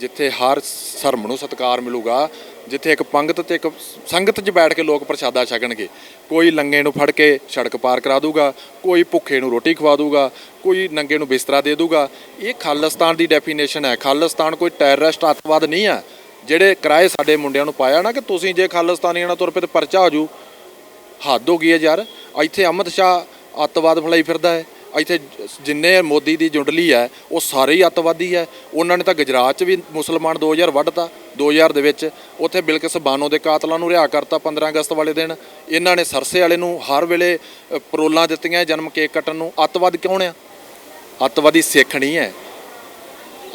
ਜਿੱਥੇ ਹਰ ਧਰਮ ਨੂੰ ਸਤਿਕਾਰ ਮਿਲੂਗਾ, ਜਿੱਥੇ ਇੱਕ ਪੰਗਤ ਤੇ ਇੱਕ ਸੰਗਤ 'ਚ ਬੈਠ ਕੇ ਲੋਕ ਪ੍ਰਸ਼ਾਦਾ ਛਕਣਗੇ। ਕੋਈ ਲੰਗੇ ਨੂੰ ਫੜ ਕੇ ਸੜਕ ਪਾਰ ਕਰਾ ਦੂਗਾ, ਕੋਈ ਭੁੱਖੇ ਨੂੰ ਰੋਟੀ ਖਵਾ ਦੂਗਾ, ਕੋਈ ਨੰਗੇ ਨੂੰ ਬਿਸਤਰਾ ਦੇ ਦੂਗਾ। ਇਹ ਖਾਲਿਸਤਾਨ ਦੀ ਡੈਫੀਨੇਸ਼ਨ ਹੈ। ਖਾਲਿਸਤਾਨ ਕੋਈ ਟੈਰਰਿਸਟ ਅੱਤਵਾਦ ਨਹੀਂ ਹੈ। ਜਿਹੜੇ ਕਿਰਾਏ ਸਾਡੇ ਮੁੰਡਿਆਂ ਨੂੰ ਪਾਇਆ ਨਾ ਕਿ ਤੁਸੀਂ ਜੇ ਖਾਲਿਸਤਾਨੀਆਂ ਨਾਲ ਤੁਰ ਪਏ ਤੇ ਪਰਚਾ ਹੋ ਜੂ। ਹੱਦ ਹੋ ਗਈ ਹੈ ਯਾਰ। ਇੱਥੇ ਅਮਿਤ ਸ਼ਾਹ ਅੱਤਵਾਦ ਫਲਾਈ ਫਿਰਦਾ ਹੈ। ਇੱਥੇ ਜਿੰਨੇ ਮੋਦੀ ਦੀ ਜੁੰਡਲੀ ਹੈ, ਉਹ ਸਾਰੇ ਹੀ ਅੱਤਵਾਦੀ ਹੈ। ਉਹਨਾਂ ਨੇ ਤਾਂ ਗੁਜਰਾਤ 'ਚ ਵੀ ਮੁਸਲਮਾਨ 2000 ਵੱਢਤਾ 2000 ਦੇ ਵਿੱਚ। ਉੱਥੇ ਬਿਲਕਿਸ ਬਾਨੋ ਦੇ ਕਾਤਲਾਂ ਨੂੰ ਰਿਹਾ ਕਰਤਾ 15 ਅਗਸਤ ਵਾਲੇ ਦਿਨ। ਇਹਨਾਂ ਨੇ ਸਰਸੇ ਵਾਲੇ ਨੂੰ ਹਰ ਵੇਲੇ ਪਰੋਲਾਂ ਦਿੱਤੀਆਂ, ਜਨਮ ਕੇਕ ਕੱਟਣ ਨੂੰ। ਅੱਤਵਾਦ ਕਿਉਂ ਆ ਅੱਤਵਾਦੀ ਸਿੱਖ ਨਹੀਂ ਹੈ।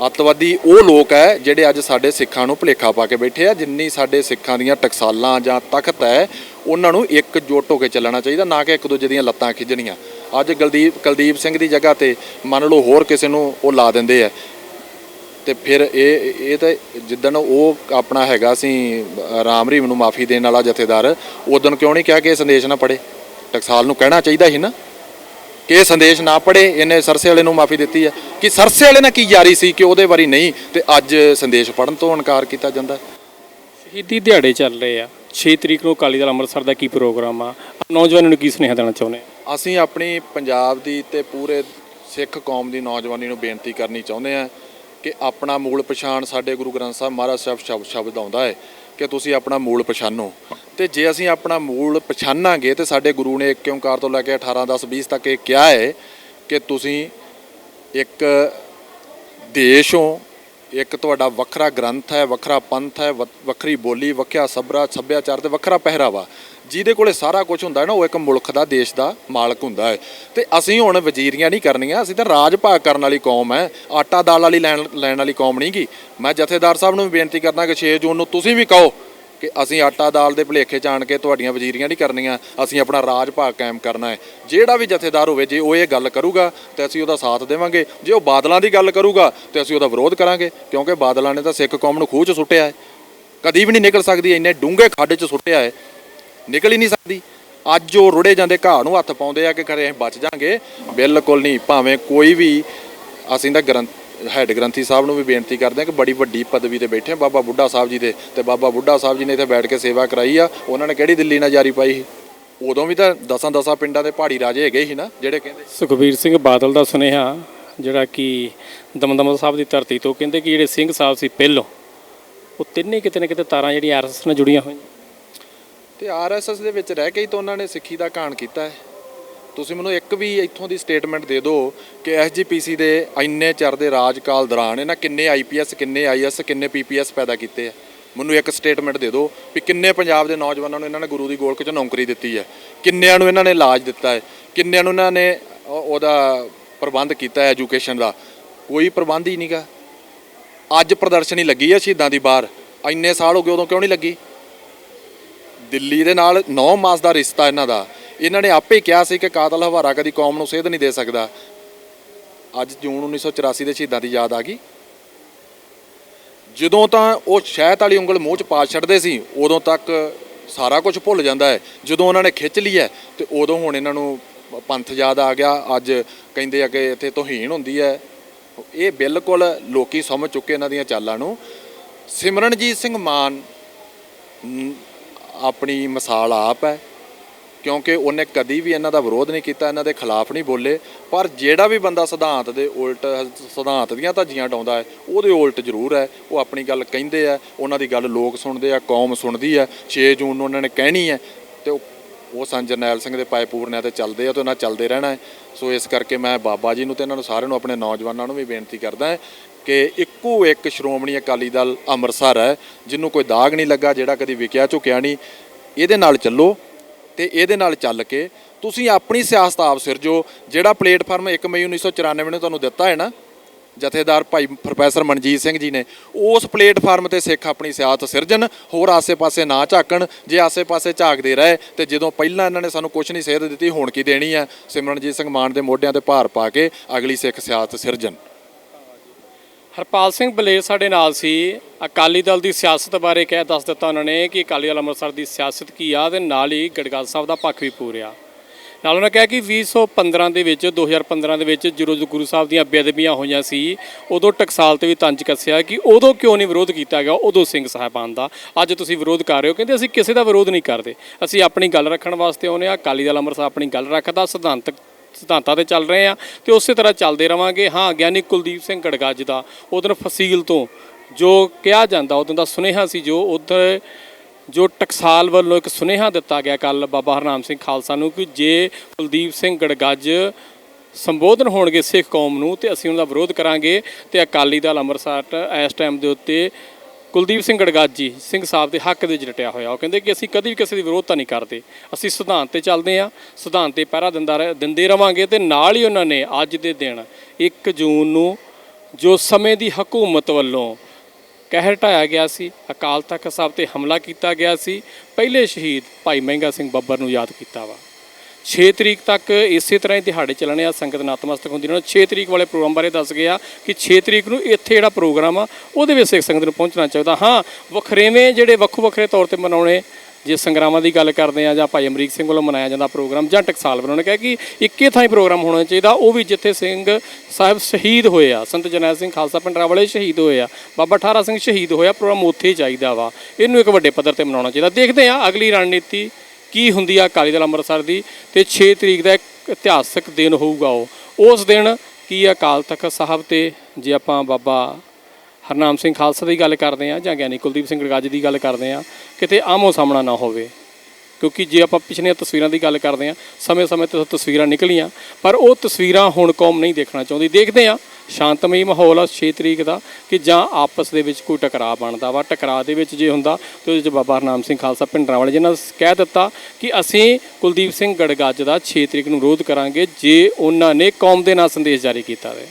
ਅੱਤਵਾਦੀ ਉਹ ਲੋਕ ਹੈ, ਜਿਹੜੇ ਅੱਜ ਸਾਡੇ ਸਿੱਖਾਂ ਨੂੰ ਭੁਲੇਖਾ ਪਾ ਕੇ ਬੈਠੇ ਆ, ਜਿੰਨੀ ਸਾਡੇ ਸਿੱਖਾਂ ਦੀਆਂ ਟਕਸਾਲਾਂ ਜਾਂ ਤਖਤ ਹੈ, ਉਹਨਾਂ ਨੂੰ ਇੱਕ ਇਕਜੁੱਟ ਹੋ ਕੇ ਚੱਲਣਾ ਚਾਹੀਦਾ, ਨਾ ਕਿ ਇੱਕ ਦੂਜੇ ਦੀਆਂ ਲੱਤਾਂ ਖਿੱਚਣੀਆਂ ਅੱਜ ਗਲਦੀਪ ਕੁਲਦੀਪ ਸਿੰਘ ਦੀ ਜਗ੍ਹਾ ਤੇ ਮੰਨ ਲਓ ਹੋਰ ਕਿਸੇ ਨੂੰ ਉਹ ਲਾ ਦਿੰਦੇ ਆ। ਤੇ ਫਿਰ ਇਹ ਇਹ ਤਾਂ ਜਿੱਦਣ ਉਹ ਆਪਣਾ ਹੈਗਾ ਸੀ, ਰਾਮ ਰੀਮ ਨੂੰ ਮਾਫੀ ਦੇਣ ਵਾਲਾ ਜਥੇਦਾਰ, ਉਦੋਂ ਕਿਉਂ ਨਹੀਂ ਕਿਹਾ ਕਿ ਇਹ ਸੰਦੇਸ਼ ਨਾ ਪੜੇ ਟਕਸਾਲ ਨੂੰ ਕਹਿਣਾ ਚਾਹੀਦਾ ਸੀ ਨਾ। ਕਿ ਇਹ ਸੰਦੇਸ਼ ਨਾ ਪੜੇ ਇਹਨੇ ਸਰਸੇ ਵਾਲੇ ਨੂੰ ਮਾਫੀ ਦਿੱਤੀ ਹੈ ਕਿ ਸਰਸੇ ਵਾਲੇ ਨਾਲ ਕੀ ਯਾਰੀ ਸੀ ਕਿ ਉਹਦੇ ਵਾਰੀ ਨਹੀਂ, ਤੇ ਅੱਜ ਸੰਦੇਸ਼ ਪੜਨ ਤੋਂ ਇਨਕਾਰ ਕੀਤਾ ਜਾਂਦਾ। ਸ਼ਹੀਦੀ ਦਿਹਾੜੇ ਚੱਲ ਰਹੇ ਆ। 6 ਤਰੀਕ ਨੂੰ ਅਕਾਲੀ ਦਲ ਅੰਮ੍ਰਿਤਸਰ ਦਾ ਕੀ ਪ੍ਰੋਗਰਾਮ ਆ? ਨੌਜਵਾਨਾਂ ਨੂੰ ਕੀ ਸੁਨੇਹਾ ਦੇਣਾ ਚਾਹੁੰਦੇ ਅਸੀਂ ਆਪਣੀ ਪੰਜਾਬ ਦੀ ਤੇ ਪੂਰੇ ਸਿੱਖ ਕੌਮ ਦੀ ਨੌਜਵਾਨੀ ਨੂੰ ਬੇਨਤੀ ਕਰਨੀ ਚਾਹੁੰਦੇ ਹਾਂ ਕਿ ਆਪਣਾ ਮੂਲ ਪਛਾਣ ਸਾਡੇ ਗੁਰੂ ਗ੍ਰੰਥ ਸਾਹਿਬ ਮਹਾਰਾਜ ਸਾਹਿਬ ਸ਼ਬਦ ਸ਼ਬਦ ਆਉਂਦਾ ਹੈ ਕਿ ਤੁਸੀਂ ਆਪਣਾ ਮੂਲ ਪਛਾਣੋ। ਤੇ ਜੇ ਅਸੀਂ ਆਪਣਾ ਮੂਲ ਪਛਾਣਾਂਗੇ ਤੇ ਸਾਡੇ ਗੁਰੂ ਨੇ ਇੱਕ ਓੰਕਾਰ ਤੋਂ ਲੈ ਕੇ 18 10 20 ਤੱਕ ਇਹ ਕਿਹਾ ਹੈ ਕਿ ਤੁਸੀਂ ਇੱਕ ਦੇਸ਼ ਹੋ ਇੱਕ ਤੁਹਾਡਾ ਵੱਖਰਾ ਗ੍ਰੰਥ ਹੈ, ਵੱਖਰਾ ਪੰਥ ਹੈ, ਵ- ਵੱਖਰੀ ਬੋਲੀ ਵੱਖਰਾ ਸਭਰਾ, ਸੱਭਿਆਚਾਰ ਤੇ ਵੱਖਰਾ ਪਹਿਰਾਵਾ। ਜਿਹਦੇ ਕੋਲੇ ਸਾਰਾ ਕੁਝ ਹੁੰਦਾ ਹੈ ਨਾ, ਉਹ ਇੱਕ ਮੁਲਕ ਦਾ, ਦੇਸ਼ ਦਾ ਮਾਲਕ ਹੁੰਦਾ ਹੈ। ਤੇ ਅਸੀਂ ਹੁਣ ਵਜ਼ੀਰੀਆਂ ਨਹੀਂ ਕਰਨੀਆਂ, ਅਸੀਂ ਤਾਂ ਰਾਜ ਭਾਗ ਕਰਨ ਵਾਲੀ ਕੌਮ ਹੈ। ਆਟਾ ਦਾਲ ਵਾਲੀ ਲੈਣ ਲੈਣ ਵਾਲੀ ਕੌਮ ਨਹੀਂ ਗੀ ਮੈਂ ਜਥੇਦਾਰ ਸਾਹਿਬ ਨੂੰ ਵੀ ਬੇਨਤੀ ਕਰਦਾ ਕਿ 6 ਜੂਨ ਨੂੰ ਤੁਸੀਂ ਵੀ ਕਹੋ ਕਿ ਅਸੀਂ ਆਟਾ ਦਾਲ ਦੇ ਭੁਲੇਖੇ ਜਾਣ ਕੇ ਤੁਹਾਡੀਆਂ ਵਜ਼ੀਰੀਆਂ ਨਹੀਂ ਕਰਨੀਆਂ, ਅਸੀਂ ਆਪਣਾ ਰਾਜ ਭਾਗ ਕਾਇਮ ਕਰਨਾ ਹੈ। ਜਿਹੜਾ ਵੀ ਜਥੇਦਾਰ ਹੋਵੇ, ਜੇ ਉਹ ਇਹ ਗੱਲ ਕਰੂਗਾ, ਤੇ ਅਸੀਂ ਉਹਦਾ ਸਾਥ ਦੇਵਾਂਗੇ। ਜੇ ਉਹ ਬਾਦਲਾਂ ਦੀ ਗੱਲ ਕਰੂਗਾ, ਤੇ ਅਸੀਂ ਉਹਦਾ ਵਿਰੋਧ ਕਰਾਂਗੇ, ਕਿਉਂਕਿ ਬਾਦਲਾਂ ਨੇ ਤਾਂ ਸਿੱਖ ਕੌਮ ਨੂੰ ਖੂਹ 'ਚ ਸੁੱਟਿਆ ਹੈ। ਕਦੀ ਵੀ ਨਹੀਂ ਨਿਕਲ ਸਕਦੀ, ਇੰਨੇ ਡੂੰਘੇ ਖੱਡ 'ਚ ਸੁੱਟਿਆ ਹੈ। ਨਿਕਲ ਹੀ ਨਹੀਂ ਸਕਦੀ। ਅੱਜ ਉਹ ਰੁੜੇ ਜਾਂਦੇ ਘਾਹ ਨੂੰ ਹੱਥ ਪਾਉਂਦੇ ਆ ਕਿ ਖਰੇ ਅਸੀਂ ਬਚ ਜਾਾਂਗੇ। ਬਿਲਕੁਲ ਨਹੀਂ, ਭਾਵੇਂ ਕੋਈ ਵੀ ਅਸੀਂ ਤਾਂ ਗ੍ਰੰਥ ਹੈਡ ਗ੍ਰੰਥੀ ਸਾਹਿਬ ਨੂੰ ਵੀ ਬੇਨਤੀ ਕਰਦੇ ਹਾਂ ਕਿ ਬੜੀ ਵੱਡੀ ਪਦਵੀ ਤੇ ਬੈਠੇ ਆ ਬਾਬਾ ਬੁੱਢਾ ਸਾਹਿਬ ਜੀ ਦੇ ਤੇ ਬਾਬਾ ਬੁੱਢਾ ਸਾਹਿਬ ਜੀ ਨੇ ਇੱਥੇ ਬੈਠ ਕੇ ਸੇਵਾ ਕਰਾਈ ਆ। ਉਹਨਾਂ ਨੇ ਕਿਹੜੀ ਦਿੱਲੀ ਨਾਲ ਜਾਰੀ ਪਾਈ ਉਦੋਂ ਵੀ ਤਾਂ ਦਸਾਂ ਦਸਾਂ ਪਿੰਡਾਂ ਦੇ ਪਹਾੜੀ ਰਾਜੇ ਹੈਗੇ ਸੀ ਨਾ ਜਿਹੜੇ ਕਹਿੰਦੇ ਸੁਖਬੀਰ ਸਿੰਘ ਬਾਦਲ ਦਾ ਸੁਨੇਹਾ ਜਿਹੜਾ ਕਿ ਦਮਦਮਾ ਸਾਹਿਬ ਦੀ ਧਰਤੀ ਤੋਂ ਕਹਿੰਦੇ ਕਿ ਜਿਹੜੇ ਸਿੰਘ ਸਾਹਿਬ ਸੀ ਪਹਿਲੋਂ ਉਹ ਤਿੰਨੇ ਕਿਤੇ ਨਾ ਕਿਤੇ ਤਾਰਾਂ ਜਿਹੜੀਆਂ ਆਰਐਸਐਸ ਨਾਲ ਜੁੜੀਆਂ ਹੋਈਆਂ। ਤੇ ਆਰਐਸਐਸ ਦੇ ਵਿੱਚ ਰਹਿ ਕੇ ਹੀ ਤਾਂ ਉਹਨਾਂ ਨੇ ਸਿੱਖੀ ਦਾ ਕਾਣ ਕੀਤਾ ਹੈ। ਤੁਸੀਂ ਮੈਨੂੰ ਇੱਕ ਵੀ ਇੱਥੋਂ ਦੀ ਸਟੇਟਮੈਂਟ ਦੇ ਦਿਓ ਕਿ ਐਸਜੀਪੀਸੀ ਦੇ ਇੰਨੇ ਚਿਰ ਦੇ ਰਾਜਕਾਲ ਦੌਰਾਨ ਇਹਨਾਂ ਕਿੰਨੇ ਆਈਪੀਐਸ ਕਿੰਨੇ ਆਈਐਸ ਕਿੰਨੇ ਪੀਪੀਐਸ ਪੈਦਾ ਕੀਤੇ ਆ? ਮੈਨੂੰ ਇੱਕ ਸਟੇਟਮੈਂਟ ਦੇ ਦਿਓ ਵੀ ਕਿੰਨੇ ਪੰਜਾਬ ਦੇ ਨੌਜਵਾਨਾਂ ਨੂੰ ਇਹਨਾਂ ਨੇ ਗੁਰੂ ਦੀ ਗੋਲਕ 'ਚ ਨੌਕਰੀ ਦਿੱਤੀ ਹੈ? ਕਿੰਨਿਆਂ ਨੂੰ ਇਹਨਾਂ ਨੇ ਇਲਾਜ ਦਿੱਤਾ ਹੈ? ਕਿੰਨਿਆਂ ਨੂੰ ਇਹਨਾਂ ਨੇ ਉਹਦਾ ਪ੍ਰਬੰਧ ਕੀਤਾ ਹੈ ਐਜੂਕੇਸ਼ਨ ਦਾ? ਕੋਈ ਪ੍ਰਬੰਧ ਹੀ ਨਹੀਂਗਾ। ਅੱਜ ਪ੍ਰਦਰਸ਼ਨੀ ਲੱਗੀ ਹੈ ਸ਼ਹੀਦਾਂ ਦੀ ਬਾਹਰ ਇੰਨੇ ਸਾਲ ਹੋ ਗਏ, ਉਦੋਂ ਕਿਉਂ ਨਹੀਂ ਲੱਗੀ? ਦਿੱਲੀ ਦੇ ਨਾਲ 9 ਮਾਸ ਦਾ ਰਿਸ਼ਤਾ ਇਹਨਾਂ ਦਾ। ਇਹਨਾਂ ਨੇ ਆਪੇ ਕਿਹਾ ਸੀ ਕਿ ਕਾਤਲ ਹਵਾਰਾ ਕਦੀ ਕੌਮ ਨੂੰ ਸੇਧ ਨਹੀਂ ਦੇ ਸਕਦਾ। ਅੱਜ ਜੂਨ 1984 ਦੇ ਸ਼ਹੀਦਾਂ ਦੀ ਯਾਦ ਆ ਗਈ। ਜਦੋਂ ਤਾਂ ਉਹ ਸ਼ਹਿਦ ਵਾਲੀ ਉਂਗਲ ਮੂੰਹ 'ਚ ਪਾ ਛੱਡਦੇ ਸੀ, ਉਦੋਂ ਤੱਕ ਸਾਰਾ ਕੁਝ ਭੁੱਲ ਜਾਂਦਾ ਹੈ। ਜਦੋਂ ਉਹਨਾਂ ਨੇ ਖਿੱਚ ਲਈ ਹੈ, ਤੇ ਉਦੋਂ ਹੁਣ ਇਹਨਾਂ ਨੂੰ ਪੰਥ ਯਾਦ ਆ ਗਿਆ। ਅੱਜ ਕਹਿੰਦੇ ਆ ਕਿ ਇੱਥੇ ਤੋਹੀਣ ਹੁੰਦੀ ਹੈ। ਇਹ ਬਿਲਕੁਲ ਲੋਕੀ ਸਮਝ ਚੁੱਕੇ ਇਹਨਾਂ ਦੀਆਂ ਚਾਲਾਂ ਨੂੰ। ਸਿਮਰਨਜੀਤ ਸਿੰਘ ਮਾਨ ਆਪਣੀ ਮਿਸਾਲ ਆਪ ਹੈ। ਕਿਉਂਕਿ ਉਹਨੇ ਕਦੀ ਵੀ ਇਹਨਾਂ ਦਾ ਵਿਰੋਧ ਨਹੀਂ ਕੀਤਾ, ਇਹਨਾਂ ਦੇ ਖਿਲਾਫ ਨਹੀਂ ਬੋਲੇ। ਪਰ ਜਿਹੜਾ ਵੀ ਬੰਦਾ ਸਿਧਾਂਤ ਦੇ ਉਲਟ, ਸਿਧਾਂਤ ਦੀਆਂ ਧੱਜੀਆਂ ਡਾਉਂਦਾ ਹੈ, ਉਹਦੇ ਉਲਟ ਜ਼ਰੂਰ ਹੈ। ਉਹ ਆਪਣੀ ਗੱਲ ਕਹਿੰਦੇ ਆ, ਉਹਨਾਂ ਦੀ ਗੱਲ ਲੋਕ ਸੁਣਦੇ ਆ, ਕੌਮ ਸੁਣਦੀ ਆ। 6 ਜੂਨ ਨੂੰ ਉਹਨਾਂ ਨੇ ਕਹਿਣੀ ਹੈ ਤੇ ਉਹ ਉਹ ਸੰਤ ਜਰਨੈਲ ਸਿੰਘ ਦੇ ਪਾਏ ਪੂਰਨਿਆਂ ਤੇ ਚੱਲਦੇ ਆ ਤੇ ਉਹਨਾਂ ਚੱਲਦੇ ਰਹਿਣਾ ਹੈ। ਸੋ ਇਸ ਕਰਕੇ ਮੈਂ ਬਾਬਾ ਜੀ ਨੂੰ ਤੇ ਇਹਨਾਂ ਨੂੰ ਸਾਰਿਆਂ ਨੂੰ, ਆਪਣੇ ਨੌਜਵਾਨਾਂ ਨੂੰ ਵੀ ਬੇਨਤੀ ਕਰਦਾ ਹਾਂ ਕਿ ਇੱਕੋ ਇੱਕ ਸ਼੍ਰੋਮਣੀ ਅਕਾਲੀ ਦਲ ਅੰਮ੍ਰਿਤਸਰ ਹੈ, ਜਿਹਨੂੰ ਕੋਈ ਦਾਗ ਨਹੀਂ ਲੱਗਾ, ਜਿਹੜਾ ਕਦੀ ਵਿਕਿਆ ਝੁਕਿਆ ਨਹੀਂ। ਇਹਦੇ ਨਾਲ ਚੱਲੋ ਤੇ ਇਹਦੇ ਨਾਲ ਚੱਲ ਕੇ ਤੁਸੀਂ ਆਪਣੀ ਸਿਆਸਤ ਆਪ ਸਿਰਜੋ, ਜਿਹੜਾ ਪਲੇਟਫਾਰਮ 1 ਮਈ 1994 ਨੂੰ ਤੁਹਾਨੂੰ ਦਿੱਤਾ ਹੈ ਨਾ, ਜਥੇਦਾਰ ਭਾਈ ਪ੍ਰੋਫੈਸਰ ਮਨਜੀਤ ਸਿੰਘ ਜੀ ਨੇ, ਉਸ ਪਲੇਟਫਾਰਮ ਤੇ ਸਿੱਖ ਆਪਣੀ ਸਿਆਸਤ ਸਿਰਜਣ, ਹੋਰ ਆਸੇ-ਪਾਸੇ ਨਾ ਝਾਕਣ, ਜੇ ਆਸੇ-ਪਾਸੇ ਝਾਕਦੇ ਰਹੇ, ਤੇ ਜਦੋਂ ਪਹਿਲਾਂ ਇਹਨਾਂ ਨੇ ਸਾਨੂੰ ਕੁਝ ਨਹੀਂ ਸੇਧ ਦਿੱਤੀ, ਹੁਣ ਕੀ ਦੇਣੀ ਹੈ? ਸਿਮਰਨਜੀਤ ਸਿੰਘ ਮਾਨ ਦੇ ਮੋਢਿਆਂ ਤੇ ਭਾਰ ਪਾ ਕੇ ਅਗਲੀ ਸਿੱਖ ਸਿਆਸਤ ਸਿਰਜਣ। ਹਰਪਾਲ ਸਿੰਘ ਬਲੇਰ ਸਾਡੇ ਨਾਲ ਸੀ। ਅਕਾਲੀ ਦਲ ਦੀ ਸਿਆਸਤ ਬਾਰੇ ਕਹਿ ਦੱਸ ਦਿੱਤਾ ਉਹਨਾਂ ਨੇ ਕਿ ਅਕਾਲੀ ਦਲ ਅੰਮ੍ਰਿਤਸਰ ਦੀ ਸਿਆਸਤ ਕੀ ਆ ਤੇ ਨਾਲ ਹੀ ਗੜਗੜ ਸਾਹਿਬ ਦਾ ਪੱਖ ਵੀ ਪੂਰਿਆ ਨਾਲ ਉਹਨਾਂ ਕਿਹਾ ਕਿ 2015 ਦੇ ਵਿੱਚ 2015 ਦੇ ਵਿੱਚ ਜਦੋਂ ਗੁਰੂ ਸਾਹਿਬ ਦੀਆਂ ਬੇਅਦਬੀਆਂ ਹੋਈਆਂ ਸੀ, ਉਦੋਂ ਟਕਸਾਲ ਤੇ ਵੀ ਤੰਜ ਕੱਸਿਆ ਕਿ ਉਦੋਂ ਕਿਉਂ ਨਹੀਂ ਵਿਰੋਧ ਕੀਤਾ ਗਿਆ, ਉਦੋਂ ਸਿੰਘ ਸਾਹਿਬਾਨ ਦਾ। ਅੱਜ ਤੁਸੀਂ ਵਿਰੋਧ ਕਰ ਰਹੇ ਹੋ, ਕਹਿੰਦੇ ਅਸੀਂ ਕਿਸੇ ਦਾ ਵਿਰੋਧ ਨਹੀਂ ਕਰਦੇ। ਅਸੀਂ ਆਪਣੀ ਗੱਲ ਰੱਖਣ ਵਾਸਤੇ ਆਉਂਦੇ ਆ ਅਕਾਲੀ ਦਲ ਅੰਮ੍ਰਿਤਸਰ ਆਪਣੀ ਗੱਲ ਰੱਖਦਾ, ਸਿਧਾਂਤਕ ਸਿਧਾਂਤਾਂ ਤੇ ਚੱਲ ਰਹੇ ਆ ਤੇ ਉਸੇ ਤਰ੍ਹਾਂ ਚੱਲਦੇ ਰਵਾਂਗੇ। ਹਾਂ, ਗਿਆਨੀ ਕੁਲਦੀਪ ਸਿੰਘ ਗੜਗੱਜ ਦਾ ਉਦੋਂ ਫਸੀਲ ਤੋਂ ਜੋ ਕਿਹਾ ਜਾਂਦਾ ਉਦੋਂ ਦਾ ਸੁਨੇਹਾ ਸੀ ਜੋ ਉਧਰ ਜੋ ਟਕਸਾਲ ਵੱਲੋਂ ਇੱਕ ਸੁਨੇਹਾ ਦਿੱਤਾ ਗਿਆ ਕੱਲ ਬਾਬਾ ਹਰਨਾਮ ਸਿੰਘ ਖਾਲਸਾ ਨੂੰ ਕਿ ਜੇ ਕੁਲਦੀਪ ਸਿੰਘ ਗੜਗੱਜ ਸੰਬੋਧਨ ਹੋਣਗੇ ਸਿੱਖ ਕੌਮ ਨੂੰ ਤੇ ਅਸੀਂ ਉਹਨਾਂ ਦਾ ਵਿਰੋਧ ਕਰਾਂਗੇ ਤੇ ਅਕਾਲੀ ਦਲ ਅੰਮ੍ਰਿਤਸਰ ਇਸ ਟਾਈਮ ਦੇ ਉੱਤੇ ਕੁਲਦੀਪ ਸਿੰਘ ਗੜਗਾਜੀ ਸਿੰਘ ਸਾਹਿਬ ਦੇ ਹੱਕ ਦੇ ਵਿੱਚ ਡਟਿਆ ਹੋਇਆ। ਉਹ ਕਹਿੰਦੇ ਕਿ ਅਸੀਂ ਕਦੀ ਵੀ ਕਿਸੇ ਦੀ ਵਿਰੋਧਤਾ ਨਹੀਂ ਕਰਦੇ। ਅਸੀਂ ਸਿਧਾਂਤ ਤੇ ਚੱਲਦੇ ਹਾਂ, ਸਿਧਾਂਤ ਤੇ ਪਹਿਰਾ ਦਿੰਦਾ ਰਹਿ- ਦਿੰਦੇ ਰਵਾਂਗੇ ਤੇ ਨਾਲ ਹੀ ਉਹਨਾਂ ਨੇ ਅੱਜ ਦੇ ਦਿਨ 1 ਜੂਨ ਨੂੰ ਜੋ ਸਮੇਂ ਦੀ ਹਕੂਮਤ ਵੱਲੋਂ ਕਹਿਰ ਢਾਇਆ ਗਿਆ ਸੀ, ਅਕਾਲ ਤਖਤ ਸਾਹਿਬ ਤੇ ਹਮਲਾ ਕੀਤਾ ਗਿਆ ਸੀ, ਪਹਿਲੇ ਸ਼ਹੀਦ ਭਾਈ ਮਹਿੰਗਾ ਸਿੰਘ ਬੱਬਰ ਨੂੰ ਯਾਦ ਕੀਤਾ ਵਾ। 6 ਤਰੀਕ ਤੱਕ ਇਸੇ ਤਰ੍ਹਾਂ ਹੀ ਦਿਹਾੜੇ ਚੱਲਣੇ ਆ, ਸੰਗਤ ਨਤਮਸਤਕ ਹੁੰਦੀ ਰਹਿਣਾ 6 ਤਰੀਕ ਵਾਲੇ ਪ੍ਰੋਗਰਾਮ ਬਾਰੇ ਦੱਸ ਗਿਆ ਕਿ 6 ਤਰੀਕ ਨੂੰ ਇੱਥੇ ਜਿਹੜਾ ਪ੍ਰੋਗਰਾਮ ਆ, ਉਹਦੇ ਵਿੱਚ ਸਿੱਖ ਸੰਗਤ ਨੂੰ ਪਹੁੰਚਣਾ ਚਾਹੀਦਾ। ਹਾਂ, ਵਖਰੇਵੇਂ ਜਿਹੜੇ ਵੱਖੋ ਵੱਖਰੇ ਤੌਰ ਤੇ ਮਨਾਉਣੇ, ਜੇ ਸੰਗਰਾਮਾਂ ਦੀ ਗੱਲ ਕਰਦੇ ਆ ਜਾਂ ਭਾਈ ਅਮਰੀਕ ਸਿੰਘ ਵੱਲੋਂ ਮਨਾਇਆ ਜਾਂਦਾ ਪ੍ਰੋਗਰਾਮ, ਜਾਂ ਟਕਸਾਲ ਵੱਲੋਂ ਨੇ ਕਿਹਾ ਕਿ ਇੱਕੇ ਥਾਂ ਹੀ ਪ੍ਰੋਗਰਾਮ ਹੋਣਾ ਚਾਹੀਦਾ, ਉਹ ਵੀ ਜਿੱਥੇ ਸਿੰਘ ਸਾਹਿਬ ਸ਼ਹੀਦ ਹੋਏ ਆ, ਸੰਤ ਜਰਨੈਲ ਸਿੰਘ ਖਾਲਸਾ ਪਿੰਡਰਾ ਵਾਲੇ ਸ਼ਹੀਦ ਹੋਏ ਆ, ਬਾਬਾ ਠਾਰਾ ਸਿੰਘ ਸ਼ਹੀਦ ਹੋਇਆ ਪ੍ਰੋਗਰਾਮ ਉੱਥੇ ਹੀ ਚਾਹੀਦਾ ਵਾ। ਇਹਨੂੰ ਇੱਕ ਵੱਡੇ ਪੱਧਰ ਤੇ ਮਨਾਉਣਾ ਚਾਹੀਦਾ। ਦੇਖਦੇ ਆ ਅਗਲੀ ਰਣਨੀਤੀ ਕੀ ਹੁੰਦੀ ਆ ਅਕਾਲੀ ਦਲ ਅੰਮ੍ਰਿਤਸਰ ਦੀ ਤੇ 6 ਤਰੀਕ ਦਾ ਇੱਕ ਇਤਿਹਾਸਕ ਦਿਨ ਹੋਊਗਾ ਉਹ। ਉਸ ਦਿਨ ਕੀ ਅਕਾਲ ਤਖਤ ਸਾਹਿਬ ਤੇ ਜੇ ਆਪਾਂ ਬਾਬਾ ਹਰਨਾਮ ਸਿੰਘ ਖਾਲਸਾ ਦੀ ਗੱਲ ਕਰਦੇ ਆ ਜਾਂ ਗਿਆਨੀ ਕੁਲਦੀਪ ਸਿੰਘ ਗੜਗੱਜ ਦੀ ਗੱਲ ਕਰਦੇ ਆ, ਕਿਤੇ ਆਮੋ ਸਾਹਮਣਾ ਨਾ ਹੋਵੇ। ਕਿਉਂਕਿ ਜੇ ਆਪਾਂ ਪਿਛਲੀਆਂ ਤਸਵੀਰਾਂ ਦੀ ਗੱਲ ਕਰਦੇ ਆ, ਸਮੇਂ-ਸਮੇਂ ਤੇ ਤਸਵੀਰਾਂ ਨਿਕਲੀਆਂ, ਪਰ ਉਹ ਤਸਵੀਰਾਂ ਹੁਣ ਕੌਮ ਨਹੀਂ ਦੇਖਣਾ ਚਾਹੁੰਦੀ। ਦੇਖਦੇ ਆ ਸ਼ਾਂਤਮਈ ਮਾਹੌਲ ਆ 6 ਤਰੀਕ ਦਾ ਕਿ ਜਾਂ ਆਪਸ ਦੇ ਵਿੱਚ ਕੋਈ ਟਕਰਾਅ ਬਣਦਾ ਵਾ। ਟਕਰਾਅ ਦੇ ਵਿੱਚ ਜੇ ਹੁੰਦਾ ਤੇ ਉਹਦੇ ਵਿੱਚ ਬਾਬਾ ਹਰਨਾਮ ਸਿੰਘ ਖਾਲਸਾ ਭਿੰਡਰਾਂ ਵਾਲੇ ਜਿਨ੍ਹਾਂ ਕਹਿ ਦਿੱਤਾ ਕਿ ਅਸੀਂ ਕੁਲਦੀਪ ਸਿੰਘ ਗੜਗੱਜ ਦਾ 6 ਤਰੀਕ ਨੂੰ ਵਿਰੋਧ ਕਰਾਂਗੇ ਜੇ ਉਹਨਾਂ ਨੇ ਕੌਮ ਦੇ ਨਾਂ ਸੰਦੇਸ਼ ਜਾਰੀ ਕੀਤਾ ਹੈ